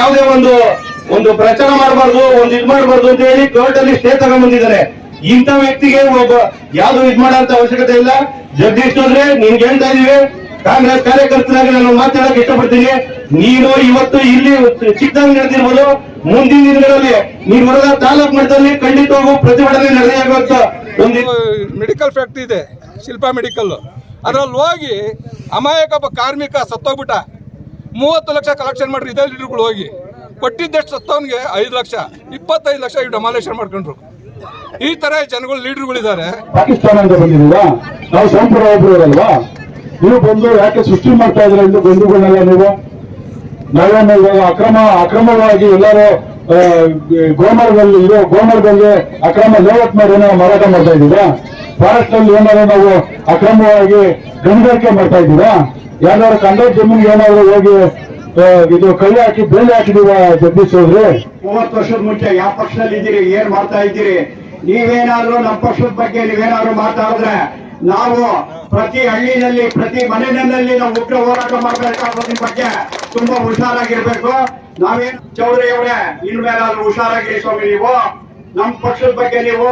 ಯಾವುದೇ ಒಂದು ಒಂದು ಪ್ರಚಾರ ಮಾಡಬಾರ್ದು, ಒಂದು ಇದು ಮಾಡಬಾರ್ದು ಅಂತ ಹೇಳಿ ಕೋರ್ಟ್ ಅಲ್ಲಿ ಸ್ಟೇ ತಗೊಂಡ್ಬಂದಿದ್ದಾರೆ ಇಂಥ ವ್ಯಕ್ತಿಗೆ ಒಬ್ಬ ಯಾವ್ದು ಇದ್ ಮಾಡೋ ಅವಶ್ಯಕತೆ ಇಲ್ಲ. ಜಗದೀಶ್ ಅಂದ್ರೆ ನಿನ್ಗೆ ಹೇಳ್ತಾ ಇದೀವಿ ಕಾಂಗ್ರೆಸ್ ಕಾರ್ಯಕರ್ತರಾಗಿ ನಾನು ಮಾತಾಡಕ್ ಇಷ್ಟಪಡ್ತೀನಿ. ನೀನು ಇವತ್ತು ಇಲ್ಲಿ ಚಿಕ್ಕದಾಗಿ ನಡೆದಿರ್ಬೋದು. ಮುಂದಿನ ದಿನಗಳಲ್ಲಿ ನೀನ್ ಬರೋದ ತಾಲೂಕ್ ಮಟ್ಟದಲ್ಲಿ ಖಂಡಿತವಾಗೂ ಪ್ರತಿಭಟನೆ ನಡೆಯಾಗುವಂತ ಒಂದು ಮೆಡಿಕಲ್ ಫ್ಯಾಕ್ಟ್ರಿ ಇದೆ, ಶಿಲ್ಪಾ ಮೆಡಿಕಲ್ ಅದ್ರಲ್ಲಿ ಹೋಗಿ ಅಮಾಯಕ ಕಾರ್ಮಿಕ ಸತ್ತೋಗ್ಬಿಟ್ಟ. ಮೂವತ್ತು ಲಕ್ಷ ಕಲೆಕ್ಷನ್ ಮಾಡ್ರಿ, ಇದೇ ಲೀಡರ್ಗಳು ಹೋಗಿ. ಕೊಟ್ಟಿದ್ದಷ್ಟು ಸತ್ತವನಿಗೆ ಐದು ಲಕ್ಷ, ಇಪ್ಪತ್ತೈದು ಲಕ್ಷ ಇವ್ ಡಮಾಲೇಷನ್ ಮಾಡ್ಕೊಂಡ್ರು. ಈ ತರ ಜನಗಳು ಲೀಡರ್ಗಳಿದ್ದಾರೆ ಪಾಕಿಸ್ತಾನ ಅಂತ ಬಂದಿದ್ದೀರಾ? ನಾವು ಸಂಪ್ರದಾಯದವರಲ್ವಾ ನೀವು ಬಂದು ಯಾಕೆ ಸೃಷ್ಟಿ ಮಾಡ್ತಾ ಇದ್ರೆ ಎಂದು ಬಂಧುಗಳನ್ನೆಲ್ಲ ನೀವು? ನಾವೇನು ಇವಾಗ ಅಕ್ರಮ, ಅಕ್ರಮವಾಗಿ ಎಲ್ಲರೂ ಗೋಮರದಲ್ಲಿ, ಇರೋ ಗೋಮರದಲ್ಲಿ ಅಕ್ರಮ ಲೇಔಟ್ ಮಾಡಿ ಏನೋ ಮಾರಾಟ ಮಾಡ್ತಾ ಇದ್ದೀರಾ? ಫಾರೆಸ್ಟ್ ಅಲ್ಲಿ ಏನಾದ್ರು ನಾವು ಅಕ್ರಮವಾಗಿ ಗಣಿಗಾರಿಕೆ ಮಾಡ್ತಾ ಇದ್ದೀರಾ? ಯಾವ್ದಾದ್ರು ಕಂಡ ಜಮೀನಿಗೆ ಏನಾದ್ರು ಹೋಗಿ ಇದು ಕೈ ಹಾಕಿ ಬೆಳೆ ಹಾಕಿದೀವ ಜಗದೀಶ್ ಚೌಧರಿ ಮೂವತ್ತು ವರ್ಷದ ಮುಂಚೆ ಯಾವ ಪಕ್ಷದಲ್ಲಿ ಇದ್ದೀರಿ, ಏನ್ ಮಾಡ್ತಾ ಇದ್ದೀರಿ? ನೀವೇನಾದ್ರೂ ನಮ್ಮ ಪಕ್ಷದ ಬಗ್ಗೆ ನೀವೇನಾದ್ರು ಮಾತಾಡಿದ್ರೆ ನಾವು ಪ್ರತಿ ಹಳ್ಳಿನಲ್ಲಿ, ಪ್ರತಿ ಮನೆಯಲ್ಲಿ ನಾವು ಉಗ್ರ ಹೋರಾಟ ಮಾಡಬೇಕಾಗೋದ್ರ ಬಗ್ಗೆ ತುಂಬಾ ಹುಷಾರಾಗಿರ್ಬೇಕು. ನಾವೇನು ಚೌಧರಿ ಅವರೇ, ಇನ್ಮೇಲಾದ್ರೂ ಹುಷಾರಾಗಿರಿ ಸ್ವಾಮಿ ನೀವು. ನಮ್ಮ ಪಕ್ಷದ ಬಗ್ಗೆ ನೀವು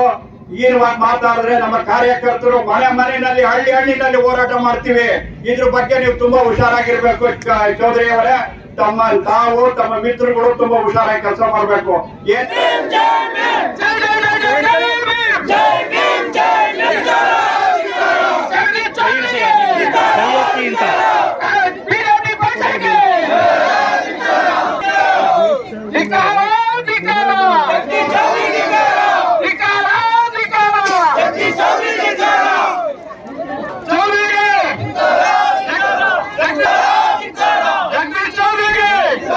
ಈನವಾಗಿ ಮಾತಾಡಿದ್ರೆ ನಮ್ಮ ಕಾರ್ಯಕರ್ತರು ಮನೆ ಮನೆಯಲ್ಲಿ ಹಳ್ಳಿ ಹಳ್ಳಿನಲ್ಲಿ ಹೋರಾಟ ಮಾಡ್ತೀವಿ ಇದ್ರ ಬಗ್ಗೆ ನೀವು ತುಂಬಾ ಹುಷಾರಾಗಿರ್ಬೇಕು ಚೌಧರಿ ಅವರೇ ತಮ್ಮ ತಾವು ತಮ್ಮ ಮಿತ್ರಗಳು ತುಂಬಾ ಹುಷಾರಾಗಿ ಕೆಲಸ ಮಾಡಬೇಕು ಏನ್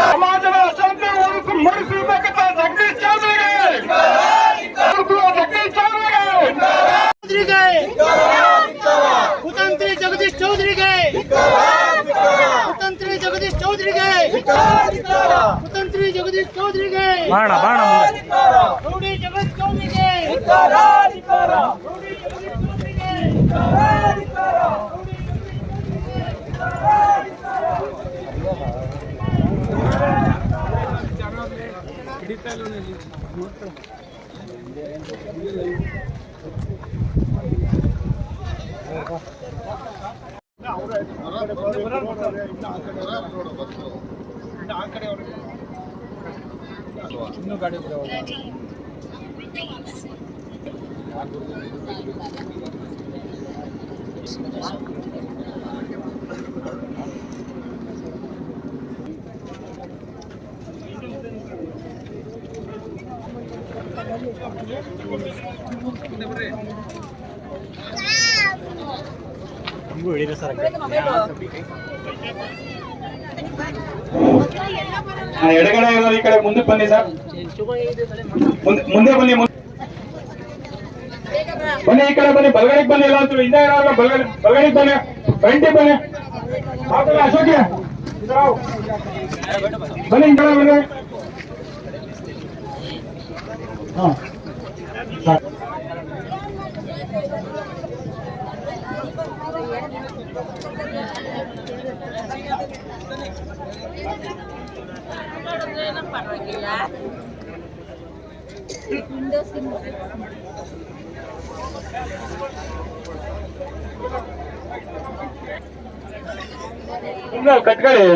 ಸಮಾಜದ ಅಶಾಂತಿ ಮೂಡಿಸಬೇಕಂತ ಜಗದೀಶ್ ಚೌಧರಿಗೆ ಜಗದೀಶ್ ಚೌಧರಿಗೆ ಚೌಧರಿಗೆ ಕುತಂತ್ರಿ ಜಗದೀಶ್ ಚೌಧರಿಗೆ ಕುತಂತ್ರಿ ಜಗದೀಶ್ ಚೌಧರಿಗೆ ಕುತಂತ್ರಿ ಜಗದೀಶ್ ಚೌಧರಿಗೆ. ಬಾಣ ಬಾಣ ಮುಂದೆ. ರೌಡಿ ಜಗದೀಶ್ ಚೌಧರಿಗೆ. ರೌಡಿ ಜಗದೀಶ್ ಚೌಧರಿಗೆ ಇಲ್ಲಿಂದ ಆ ಕಡೆವರೆಗೂ ಇನ್ನೂ ಗಾಡಿ ನಮಗೂ ಹೇಳಿದ್ರೆ ಸರ್ ಎಡಗಡೆ ಇರೋರು ಈ ಕಡೆ ಮುಂದಕ್ಕೆ ಬನ್ನಿ ಸರ್. ಮುಂದೆ ಮುಂದೆ ಬನ್ನಿ ಮುಂದೆ. ಬನ್ನಿ, ಈ ಕಡೆ ಬನ್ನಿ. ಬಲಗಡೆಗೆ ಬನ್ನಿ ಎಲ್ಲ ಅಂತ ಹಿಂದೆ ಇರೋರು ಬಲಗಡೆ ಬಲಗಡೆಗೆ ಬನ್ನಿ. ಫ್ರಂಟಿಗೆ ಬನ್ನಿ. ಅಶೋಕ ಅಶೋಕ್ಯ ಇದ್ರಾವ್. ಬನ್ನಿ ಈ ಬನ್ನಿ. ಹಾ. ಸುಮ್ಮನೆ ಕಟ್ಕೊಳ್ಳಿ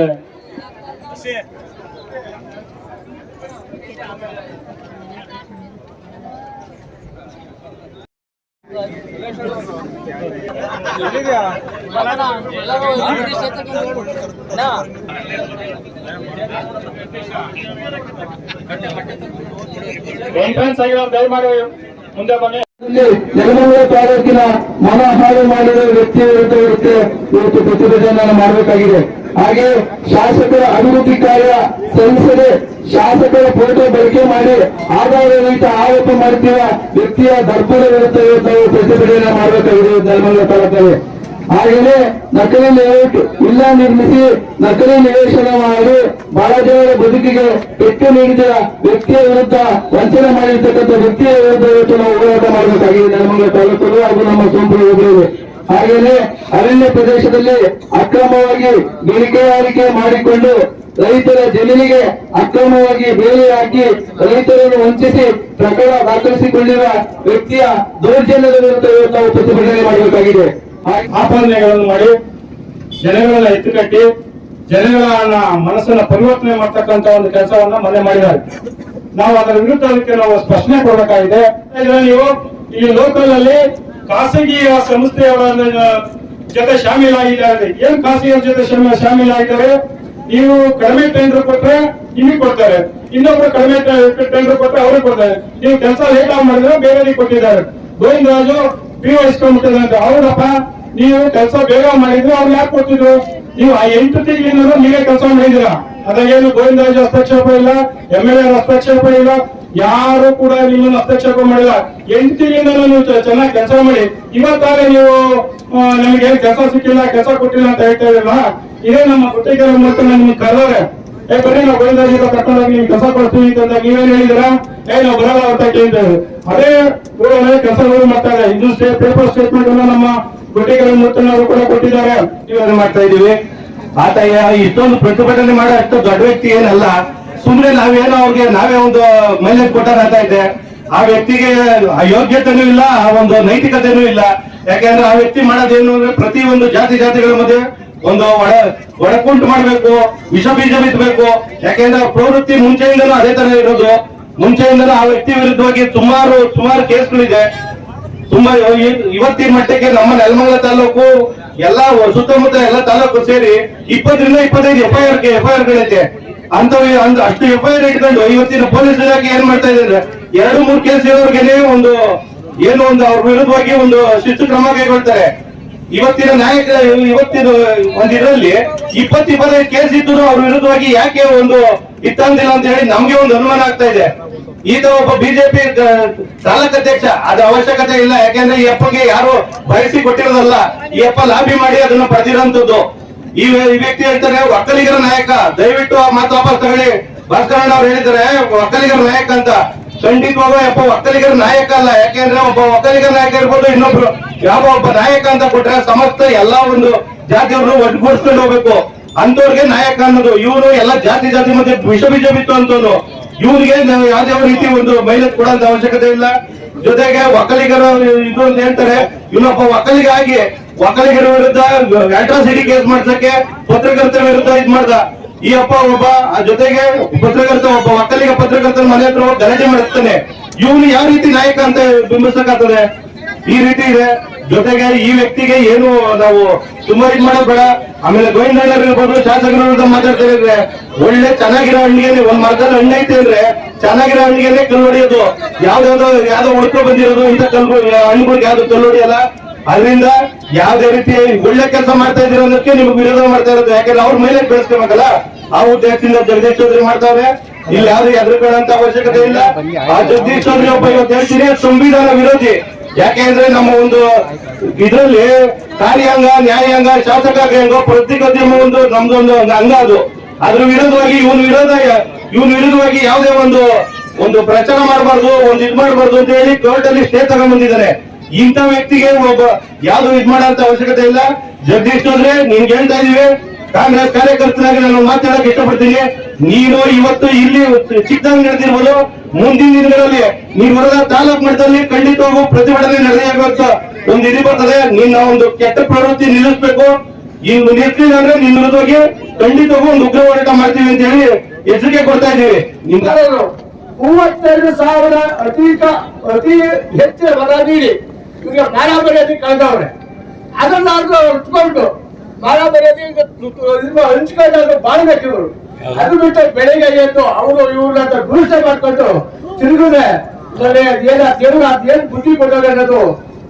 ಎಂಟ್ರೆನ್ಸ್ ಮುಂದೆ ಬನ್ನಿ. ತಾಲೂಕಿನ ಮನ ಹಾಳು ಮಾಡಿದ ವ್ಯಕ್ತಿ ಇವತ್ತು ಪ್ರತಿಭಟನೆ ಮಾಡಬೇಕಾಗಿದೆ. ಹಾಗೆ ಶಾಸಕರ ಅಭಿವೃದ್ಧಿ ಕಾರ್ಯ ಸಲ್ಲಿಸದೆ ಶಾಸಕರ ಫೋಟೋ ಬಳಕೆ ಮಾಡಿ ಆದಾಯ ರಹಿತ ಆರೋಪ ಮಾಡುತ್ತಿರುವ ವ್ಯಕ್ತಿಯ ದರ್ಪದ ವಿರುದ್ಧ ನಾವು ಪ್ರತಿಭಟನೆ ಮಾಡಬೇಕಾಗಿದೆ ಧರ್ಮದ ತಾಲೂಕಲ್ಲಿ ಹಾಗೆಯೇ ನಕಲಿ ಲೇಔಟ್ ಇಲ್ಲ ನಿರ್ಮಿಸಿ ನಕಲಿ ನಿವೇಶನ ಮಾಡಿ ಬಹಳ ಜನರ ಬದುಕಿಗೆ ಪೆಟ್ಟು ನೀಡಿದ ವ್ಯಕ್ತಿಯ ವಿರುದ್ಧ ವಂಚನೆ ಮಾಡಿರ್ತಕ್ಕಂಥ ವ್ಯಕ್ತಿಯ ವಿರುದ್ಧ ಇವತ್ತು ನಾವು ಹೋರಾಟ ಮಾಡಬೇಕಾಗಿದೆ ನಮ್ಮ ತಾಲೂಕಲ್ಲಿ ಹಾಗೂ ನಮ್ಮ ಸೋಂಪು ಹೋಬಳಿಯಲ್ಲಿ ಹಾಗೆಯೇ ಅರಣ್ಯ ಪ್ರದೇಶದಲ್ಲಿ ಅಕ್ರಮವಾಗಿ ಗಿಣಿಕೆಗಾರಿಕೆ ಮಾಡಿಕೊಂಡು ರೈತರ ಜಮೀನಿಗೆ ಅಕ್ರಮವಾಗಿ ಬೇಲಿ ಹಾಕಿ ರೈತರನ್ನು ವಂಚಿಸಿ ಪ್ರಕರಣ ದಾಖಲಿಸಿಕೊಂಡಿರುವ ವ್ಯಕ್ತಿಯ ದೌರ್ಜನ್ಯದ ವಿರುದ್ಧ ನಾವು ಪ್ರತಿಭಟನೆ ಮಾಡಬೇಕಾಗಿದೆ. ಆಪಾದನೆಗಳನ್ನು ಮಾಡಿ ಜನಗಳನ್ನ ಎತ್ತುಕಟ್ಟಿ ಜನಗಳನ್ನ ಮನಸ್ಸನ್ನ ಪರಿವರ್ತನೆ ಮಾಡತಕ್ಕಂತ ಒಂದು ಕೆಲಸವನ್ನ ಮನೆ ಮಾಡಿದ್ದಾರೆ. ನಾವು ಅದರ ವಿರುದ್ಧ ಅದಕ್ಕೆ ನಾವು ಸ್ಪಷ್ಟನೆ ಕೊಡಬೇಕಾಗಿದೆ. ನೀವು ಈ ಲೋಕಲ್ ಅಲ್ಲಿ ಖಾಸಗಿ ಸಂಸ್ಥೆಯವರ ಜೊತೆ ಶಾಮೀಲಾಗಿದ್ದಾರೆ. ಏನ್ ಖಾಸಗಿ ಜೊತೆ ಶಾಮೀ- ಶಾಮೀಲಾಗಿದ್ದಾರೆ? ನೀವು ಕಡಿಮೆ ಟೆಂಡರ್ ಕೊಟ್ರೆ ನಿಮಗೆ ಕೊಡ್ತಾರೆ. ಇನ್ನೊಬ್ರು ಕಡಿಮೆ ಟೆಂಡರ್ ಕೊಟ್ರೆ ಅವ್ರಿಗೆ ಕೊಡ್ತಾರೆ. ನೀವು ಕೆಲಸ ಲೇಟ್ ಆಗಿ ಮಾಡಿದ್ರೆ ಬೇರೆಯವರಿಗೆ ಕೊಟ್ಟಿದ್ದಾರೆ. ಗೋವಿಂದರಾಜು ಪಿ ವಹಿಸ್ಕೊಂಡ್ಬಿಟ್ಟಿದ್ದಾರೆ ಅವ್ರಪ್ಪ ನೀವು ಕೆಲಸ ಬೇಗ ಮಾಡಿದ್ರು ಅವ್ರು ಯಾಕೆ ಕೊಡ್ತಿದ್ರು? ನೀವು ಆ ಎಂಟು ತಿಂಗಳಿಂದ ನೀವೇ ಕೆಲಸ ಮಾಡಿದ್ದೀರಾ? ಅದಾಗೇನು ಗೋವಿಂದರಾಜು ಹಸ್ತಕ್ಷೇಪ ಇಲ್ಲ ಎಂ ಎಲ್ ಎ ಹಸ್ತಕ್ಷೇಪ ಇಲ್ಲ ಯಾರು ಕೂಡ ನಿಮ್ಮನ್ನು ಹಸ್ತಕ್ಷೇಪ ಮಾಡಿಲ್ಲ. ಎಂಟಿನಿಂದ ನೀವು ಚೆನ್ನಾಗಿ ಕೆಲಸ ಮಾಡಿ. ಇವತ್ತಾಗ ನೀವು ನಮಗೆ ಕೆಲಸ ಸಿಕ್ಕಿಲ್ಲ, ಕೆಲಸ ಕೊಟ್ಟಿಲ್ಲ ಅಂತ ಹೇಳ್ತಾ ಇದ್ರಲ್ಲ ಇದೇ ನಮ್ಮ ಗುತ್ತಿಗೆ ಮೂಲಕ ನಿಮ್ಗೆ ಕರೆದವ್ರೆ. ಏ ಬರೀ ನಾವು ಗೋವಿಂದಾಜಿ ಕರ್ಕೊಂಡೋಗಿ ನೀವು ಕೆಲಸ ಕೊಡ್ತೀವಿ ಅಂತ ನೀವೇನ್ ಹೇಳಿದಿರಾ ಏ, ನಾವು ಬರಲ್ಲ ಅಂತ ಕೇಳಿದ್ದೇವೆ ಅದೇ ಕೆಲಸಗಳು ಮಾಡ್ತಾರೆ ಇದೆ ಇದು ಪೇಪರ್ ಸ್ಟೇಟ್ಮೆಂಟ್ ಅನ್ನ ನಮ್ಮ ಗುತ್ತಿಗೆ ಮೂಲಕ ಕೂಡ ಕೊಟ್ಟಿದ್ದಾರೆ. ನೀವು ಮಾಡ್ತಾ ಇದೀವಿ ಆತ ಇಷ್ಟೊಂದು ಪ್ರತಿಭಟನೆ ಮಾಡೋ ಅಷ್ಟು ದೊಡ್ಡ ವ್ಯಕ್ತಿ ಏನಲ್ಲ. ಸುಮ್ನೆ ನಾವೇನೋ ಅವ್ರಿಗೆ, ನಾವೇ ಒಂದು ಮೈಲೇಜ್ ಕೊಟ್ಟಾರ ಅಂತ ಇದೆ ಆ ವ್ಯಕ್ತಿಗೆ ಆ ಯೋಗ್ಯತೆನೂ ಇಲ್ಲ, ಆ ಒಂದು ನೈತಿಕತೆನೂ ಇಲ್ಲ. ಯಾಕೆಂದ್ರೆ ಆ ವ್ಯಕ್ತಿ ಮಾಡೋದೇನು ಅಂದ್ರೆ ಪ್ರತಿ ಒಂದು ಜಾತಿ ಜಾತಿಗಳ ಮಧ್ಯೆ ಒಂದು ಒಡ ಒಡಕುಂಟು ಮಾಡ್ಬೇಕು, ವಿಷ ಬೀಜ ಬಿತ್ತಬೇಕು ಯಾಕೆಂದ್ರೆ ಪ್ರವೃತ್ತಿ ಮುಂಚೆಯಿಂದನೂ ಅದೇ ತರ ಇರೋದು. ಮುಂಚೆಯಿಂದಲೂ ಆ ವ್ಯಕ್ತಿ ವಿರುದ್ಧವಾಗಿ ಸುಮಾರು ಸುಮಾರು ಕೇಸ್ಗಳಿದೆ. ತುಂಬಾ ಇವ- ಇವತ್ತಿನ ಮಟ್ಟಕ್ಕೆ ನಮ್ಮ ನೆಲಮಂಗಲ ತಾಲೂಕು, ಎಲ್ಲ ಸುತ್ತಮುತ್ತ ಎಲ್ಲಾ ತಾಲೂಕು ಸೇರಿ ಇಪ್ಪತ್ತರಿಂದ ಇಪ್ಪತ್ತೈದು ಎಫ್ಐಆರ್ ಎಫ್ಐಆರ್ ಅಂದ್- ಅಷ್ಟು ಎಫ್ಐಆರ್ ಇಟ್ಕೊಂಡು ಇವತ್ತಿನ ಪೊಲೀಸ್ ಇಲಾಖೆ ಏನ್ ಮಾಡ್ತಾ ಇದ್ರೆ ಎರಡು, ಮೂರು ಕೇಸ್ ಇರೋರ್ಗೆನೆ ಒಂದು, ಏನು ಒಂದು ಅವ್ರ ವಿರುದ್ಧವಾಗಿ ಒಂದು ಶಿಸ್ತು ಕ್ರಮ ಕೈಗೊಳ್ತಾರೆ. ಇವತ್ತಿನ ನಾಯಕ, ಇವತ್ತಿನ ಒಂದು ಇದರಲ್ಲಿ ಇಪ್ಪತ್ತು ಕೇಸ್ ಇದ್ರು ಅವ್ರ ವಿರುದ್ಧವಾಗಿ ಯಾಕೆ ಒಂದು ಇತ್ತಂದಿಲ್ಲ ಅಂತ ಹೇಳಿ ನಮ್ಗೆ ಒಂದು ಅನುಮಾನ ಆಗ್ತಾ ಇದೆ. ಈತ ಒಬ್ಬ ಬಿಜೆಪಿ ತಾಲೂಕಾಧ್ಯಕ್ಷ ಅದ ಅವಶ್ಯಕತೆ ಇಲ್ಲ. ಯಾಕೆಂದ್ರೆ ಈ ಅಪ್ಪಗೆ ಯಾರು ಬಯಸಿ ಕೊಟ್ಟಿರೋದಲ್ಲ. ಈ ಅಪ್ಪ ಲಾಬಿ ಮಾಡಿ ಅದನ್ನ ಪಡೆದಿರೋಂಥದ್ದು. ಈ ವ್ಯಕ್ತಿ ಹೇಳ್ತಾರೆ, ಒಕ್ಕಲಿಗರ ನಾಯಕ. ದಯವಿಟ್ಟು ಆ ಮಾತು ವಾಪಸ್ ತಗೊಳ್ಳಿ. ಭಾಸ್ಕರಣ್ಣ ಅವ್ರು ಹೇಳಿದ್ದಾರೆ, ಒಕ್ಕಲಿಗರ ನಾಯಕ ಅಂತ. ಖಂಡಿತವಾಗೂ ಅಪ್ಪ ಒಕ್ಕಲಿಗರ ನಾಯಕ ಅಲ್ಲ. ಯಾಕೆಂದ್ರೆ ಒಬ್ಬ ಒಕ್ಕಲಿಗರ ನಾಯಕ ಇರ್ಬೋದು, ಇನ್ನೊಬ್ರು ಯಾವ ಒಬ್ಬ ನಾಯಕ ಅಂತ ಕೊಟ್ರೆ ಸಮಸ್ತ ಎಲ್ಲಾ ಒಂದು ಜಾತಿಯವ್ರನ್ನು ಒಟ್ಟುಗೂಡಿಸ್ಕೊಂಡು ಹೋಗ್ಬೇಕು. ಅಂತವ್ರಿಗೆ ನಾಯಕ ಅನ್ನೋದು, ಇವರು ಎಲ್ಲ ಜಾತಿ ಜಾತಿ ಮಧ್ಯೆ ವಿಷ ಬೀಜ ಬಿತ್ತು ಅಂತವನು ಇವ್ರಿಗೆ ನಾವು ಯಾವ್ದೇ ರೀತಿ ಒಂದು ಮೈಲೇಜ್ ಕೊಡೋ ಅವಶ್ಯಕತೆ ಇಲ್ಲ. ಜೊತೆಗೆ ಒಕ್ಕಲಿಗರ ಇದು ಅಂತ ಹೇಳ್ತಾರೆ ಇವನೊಬ್ಬ ಒಕ್ಕಲಿಗ ಆಗಿ ಒಕ್ಕಲಿಗರ ವಿರುದ್ಧ ಅಟ್ರಾಸಿಟಿ ಕೇಸ್ ಮಾಡ್ಸಕ್ಕೆ ಪತ್ರಕರ್ತರ ವಿರುದ್ಧ ಇದ್ ಮಾಡ್ದ. ಈ ಅಪ್ಪ ಒಬ್ಬ ಜೊತೆಗೆ ಪತ್ರಕರ್ತ ಒಬ್ಬ, ಒಕ್ಕಲಿಗ ಪತ್ರಕರ್ತರ ಮನೆ ಹತ್ರ ಗಲಾಟೆ ಮಾಡಿಸ್ತಾನೆ ಇವನು ಯಾವ ರೀತಿ ನಾಯಕ ಅಂತ ಬಿಂಬಿಸಕ್ಕಾಗ್ತದೆ? ಈ ರೀತಿ ಇದೆ. ಜೊತೆಗೆ ಈ ವ್ಯಕ್ತಿಗೆ ಏನು, ನಾವು ತುಂಬಾ ಇದ್ ಮಾಡೋದು ಬೇಡ. ಆಮೇಲೆ ಗೋವಿಂದ ಇರ್ಬೋದು, ಶಾಸಕರ ವಿರುದ್ಧ ಮಾತಾಡ್ತಾ ಒಳ್ಳೆ ಚೆನ್ನಾಗಿರೋ ಹಣ್ಣಿಗೆ ಒಂದ್ ಮರದಲ್ಲಿ ಹಣ್ಣು ಐತೆ ಅಂದ್ರೆ ಚೆನ್ನಾಗಿರೋ ಹಣ್ಣಿಗೆ ಕಲ್ಲು ಹೊಡೆಯೋದು. ಯಾವ್ದಾವ್ದೋ, ಯಾವ್ದೋ ಉಳ್ಕೊ ಬಂದಿರೋದು, ಇಂಥ ಕಲ್ಲು ಹಣ್ಣುಗಳಿಗೆ ಯಾವ್ದು ಕಲ್ಲು ಹೊಡೆಯಲ್ಲ? ಅದರಿಂದ ಯಾವ್ದೇ ರೀತಿ ಒಳ್ಳೆ ಕೆಲಸ ಮಾಡ್ತಾ ಇದೀರ ಅನ್ನೋದಕ್ಕೆ ನಿಮ್ಗೆ ವಿರೋಧ ಮಾಡ್ತಾ ಇರೋದು. ಯಾಕಂದ್ರೆ ಅವ್ರ ಮೇಲೆ ಬೆಳೆಸ್ಕೋಬೇಕಲ್ಲ? ಆ ಉದ್ದೇಶದಿಂದ ಜಗದೀಶ್ ಚೌಧರಿ ಮಾಡ್ತಾವ್ರೆ. ಇಲ್ಲಿ ಯಾವ್ದು ಎದುರುಗಳಂತ ಅವಶ್ಯಕತೆ ಇಲ್ಲ. ಆ ಜಗದೀಶ್ ಚೌಧರಿ ಒಬ್ಬ ಇವತ್ತು ಹೇಳ್ತೀನಿ, ಸಂವಿಧಾನ ವಿರೋಧಿ. ಯಾಕೆಂದ್ರೆ ನಮ್ಮ ಒಂದು ಇದರಲ್ಲಿ ಕಾರ್ಯಾಂಗ, ನ್ಯಾಯಾಂಗ ಶಾಸಕಾಂಗ ಪ್ರತಿಕೋದ್ಯಮ ಒಂದು ನಮ್ದೊಂದು ಅಂಗ ಅದು. ಅದ್ರ ವಿರೋಧವಾಗಿ ಇವನ್ ವಿರೋಧ, ಇವನ್ ವಿರೋಧವಾಗಿ ಯಾವುದೇ ಒಂದು ಒಂದು ಪ್ರಚಾರ ಮಾಡಬಾರ್ದು, ಒಂದು ಇದ್ ಮಾಡಬಾರ್ದು ಅಂತ ಹೇಳಿ ಕೋರ್ಟ್ ಅಲ್ಲಿ ಸ್ಟೇ ತಗೊಂಡ್ಬಂದಿದ್ದಾರೆ ಇಂಥ ವ್ಯಕ್ತಿಗೆ ಒಬ್ಬ ಯಾವ್ದು ಇದ್ ಮಾಡೋಂತ ಅವಶ್ಯಕತೆ ಇಲ್ಲ. ಜಗದೀಶ್ ಚೌಧರಿ ನಿನ್ಗೆ ಹೇಳ್ತಾ ಇದೀವಿ ಕಾಂಗ್ರೆಸ್ ಕಾರ್ಯಕರ್ತರಾಗಿ ನಾನು ಮಾತಾಡಕ್ ಇಷ್ಟಪಡ್ತೀನಿ. ನೀನು ಇವತ್ತು ಇಲ್ಲಿ ಚಿಕ್ಕದಾಗಿ ನಡೆದಿರ್ಬೋದು. ಮುಂದಿನ ದಿನಗಳಲ್ಲಿ ನೀನ್ ಬರೋದ ತಾಲೂಕ್ ಮಟ್ಟದಲ್ಲಿ ಖಂಡಿತವಾಗೂ ಪ್ರತಿಭಟನೆ ನಡೆಯಬೇಕಂತ ಒಂದು ಇದು ಬರ್ತದೆ. ನಿನ್ನ ಒಂದು ಕೆಟ್ಟ ಪ್ರವೃತ್ತಿ ನಿಲ್ಲಿಸ್ಬೇಕು. ಇನ್ನು ನಿಲ್ಸಿಲ್ಲ ಅಂದ್ರೆ ನಿನ್ನ ವಿರುದ್ಧವಾಗಿ ಖಂಡಿತವಾಗೂ ಒಂದು ಉಗ್ರ ಹೋರಾಟ ಮಾಡ್ತೀವಿ ಅಂತ ಹೇಳಿ ಎಚ್ಚರಿಕೆ ಕೊಡ್ತಾ ಇದೀವಿ ನಿಮ್ಗೆ ಮೂವತ್ತೆರಡು ಸಾವಿರ ಅತೀಕ ಅತಿ ಹೆಚ್ಚು ನೀಡಿ. ಈಗ ಮಾನ ಮರ್ಯಾದೆ ಕಳೆದವ್ರೆ. ಅದನ್ನ ಅವ್ರು ಉಟ್ಕೊಂಡು ಮಾನ ಮರ್ಯಾದೆ ಈಗ ತು- ತು- ಹಂಚ್ಕೊಂಡು ಅದು ಬಾಳ್ಬೇಕು ಇವರು ಅದು ಬಿಟ್ಟು ಬೆಳಿಗ್ಗೆ ಎದ್ದು ಅವರು ಇವ್ರನ್ನ ದೂಷಣೆ ಮಾಡ್ಕೊಂಡು ತಿರುಗುದೆ ಏನ ದೇವರು ಅದೇನ್ ಬುದ್ಧಿ ಕೊಟ್ಟವ್ರೆ ಅನ್ನೋದು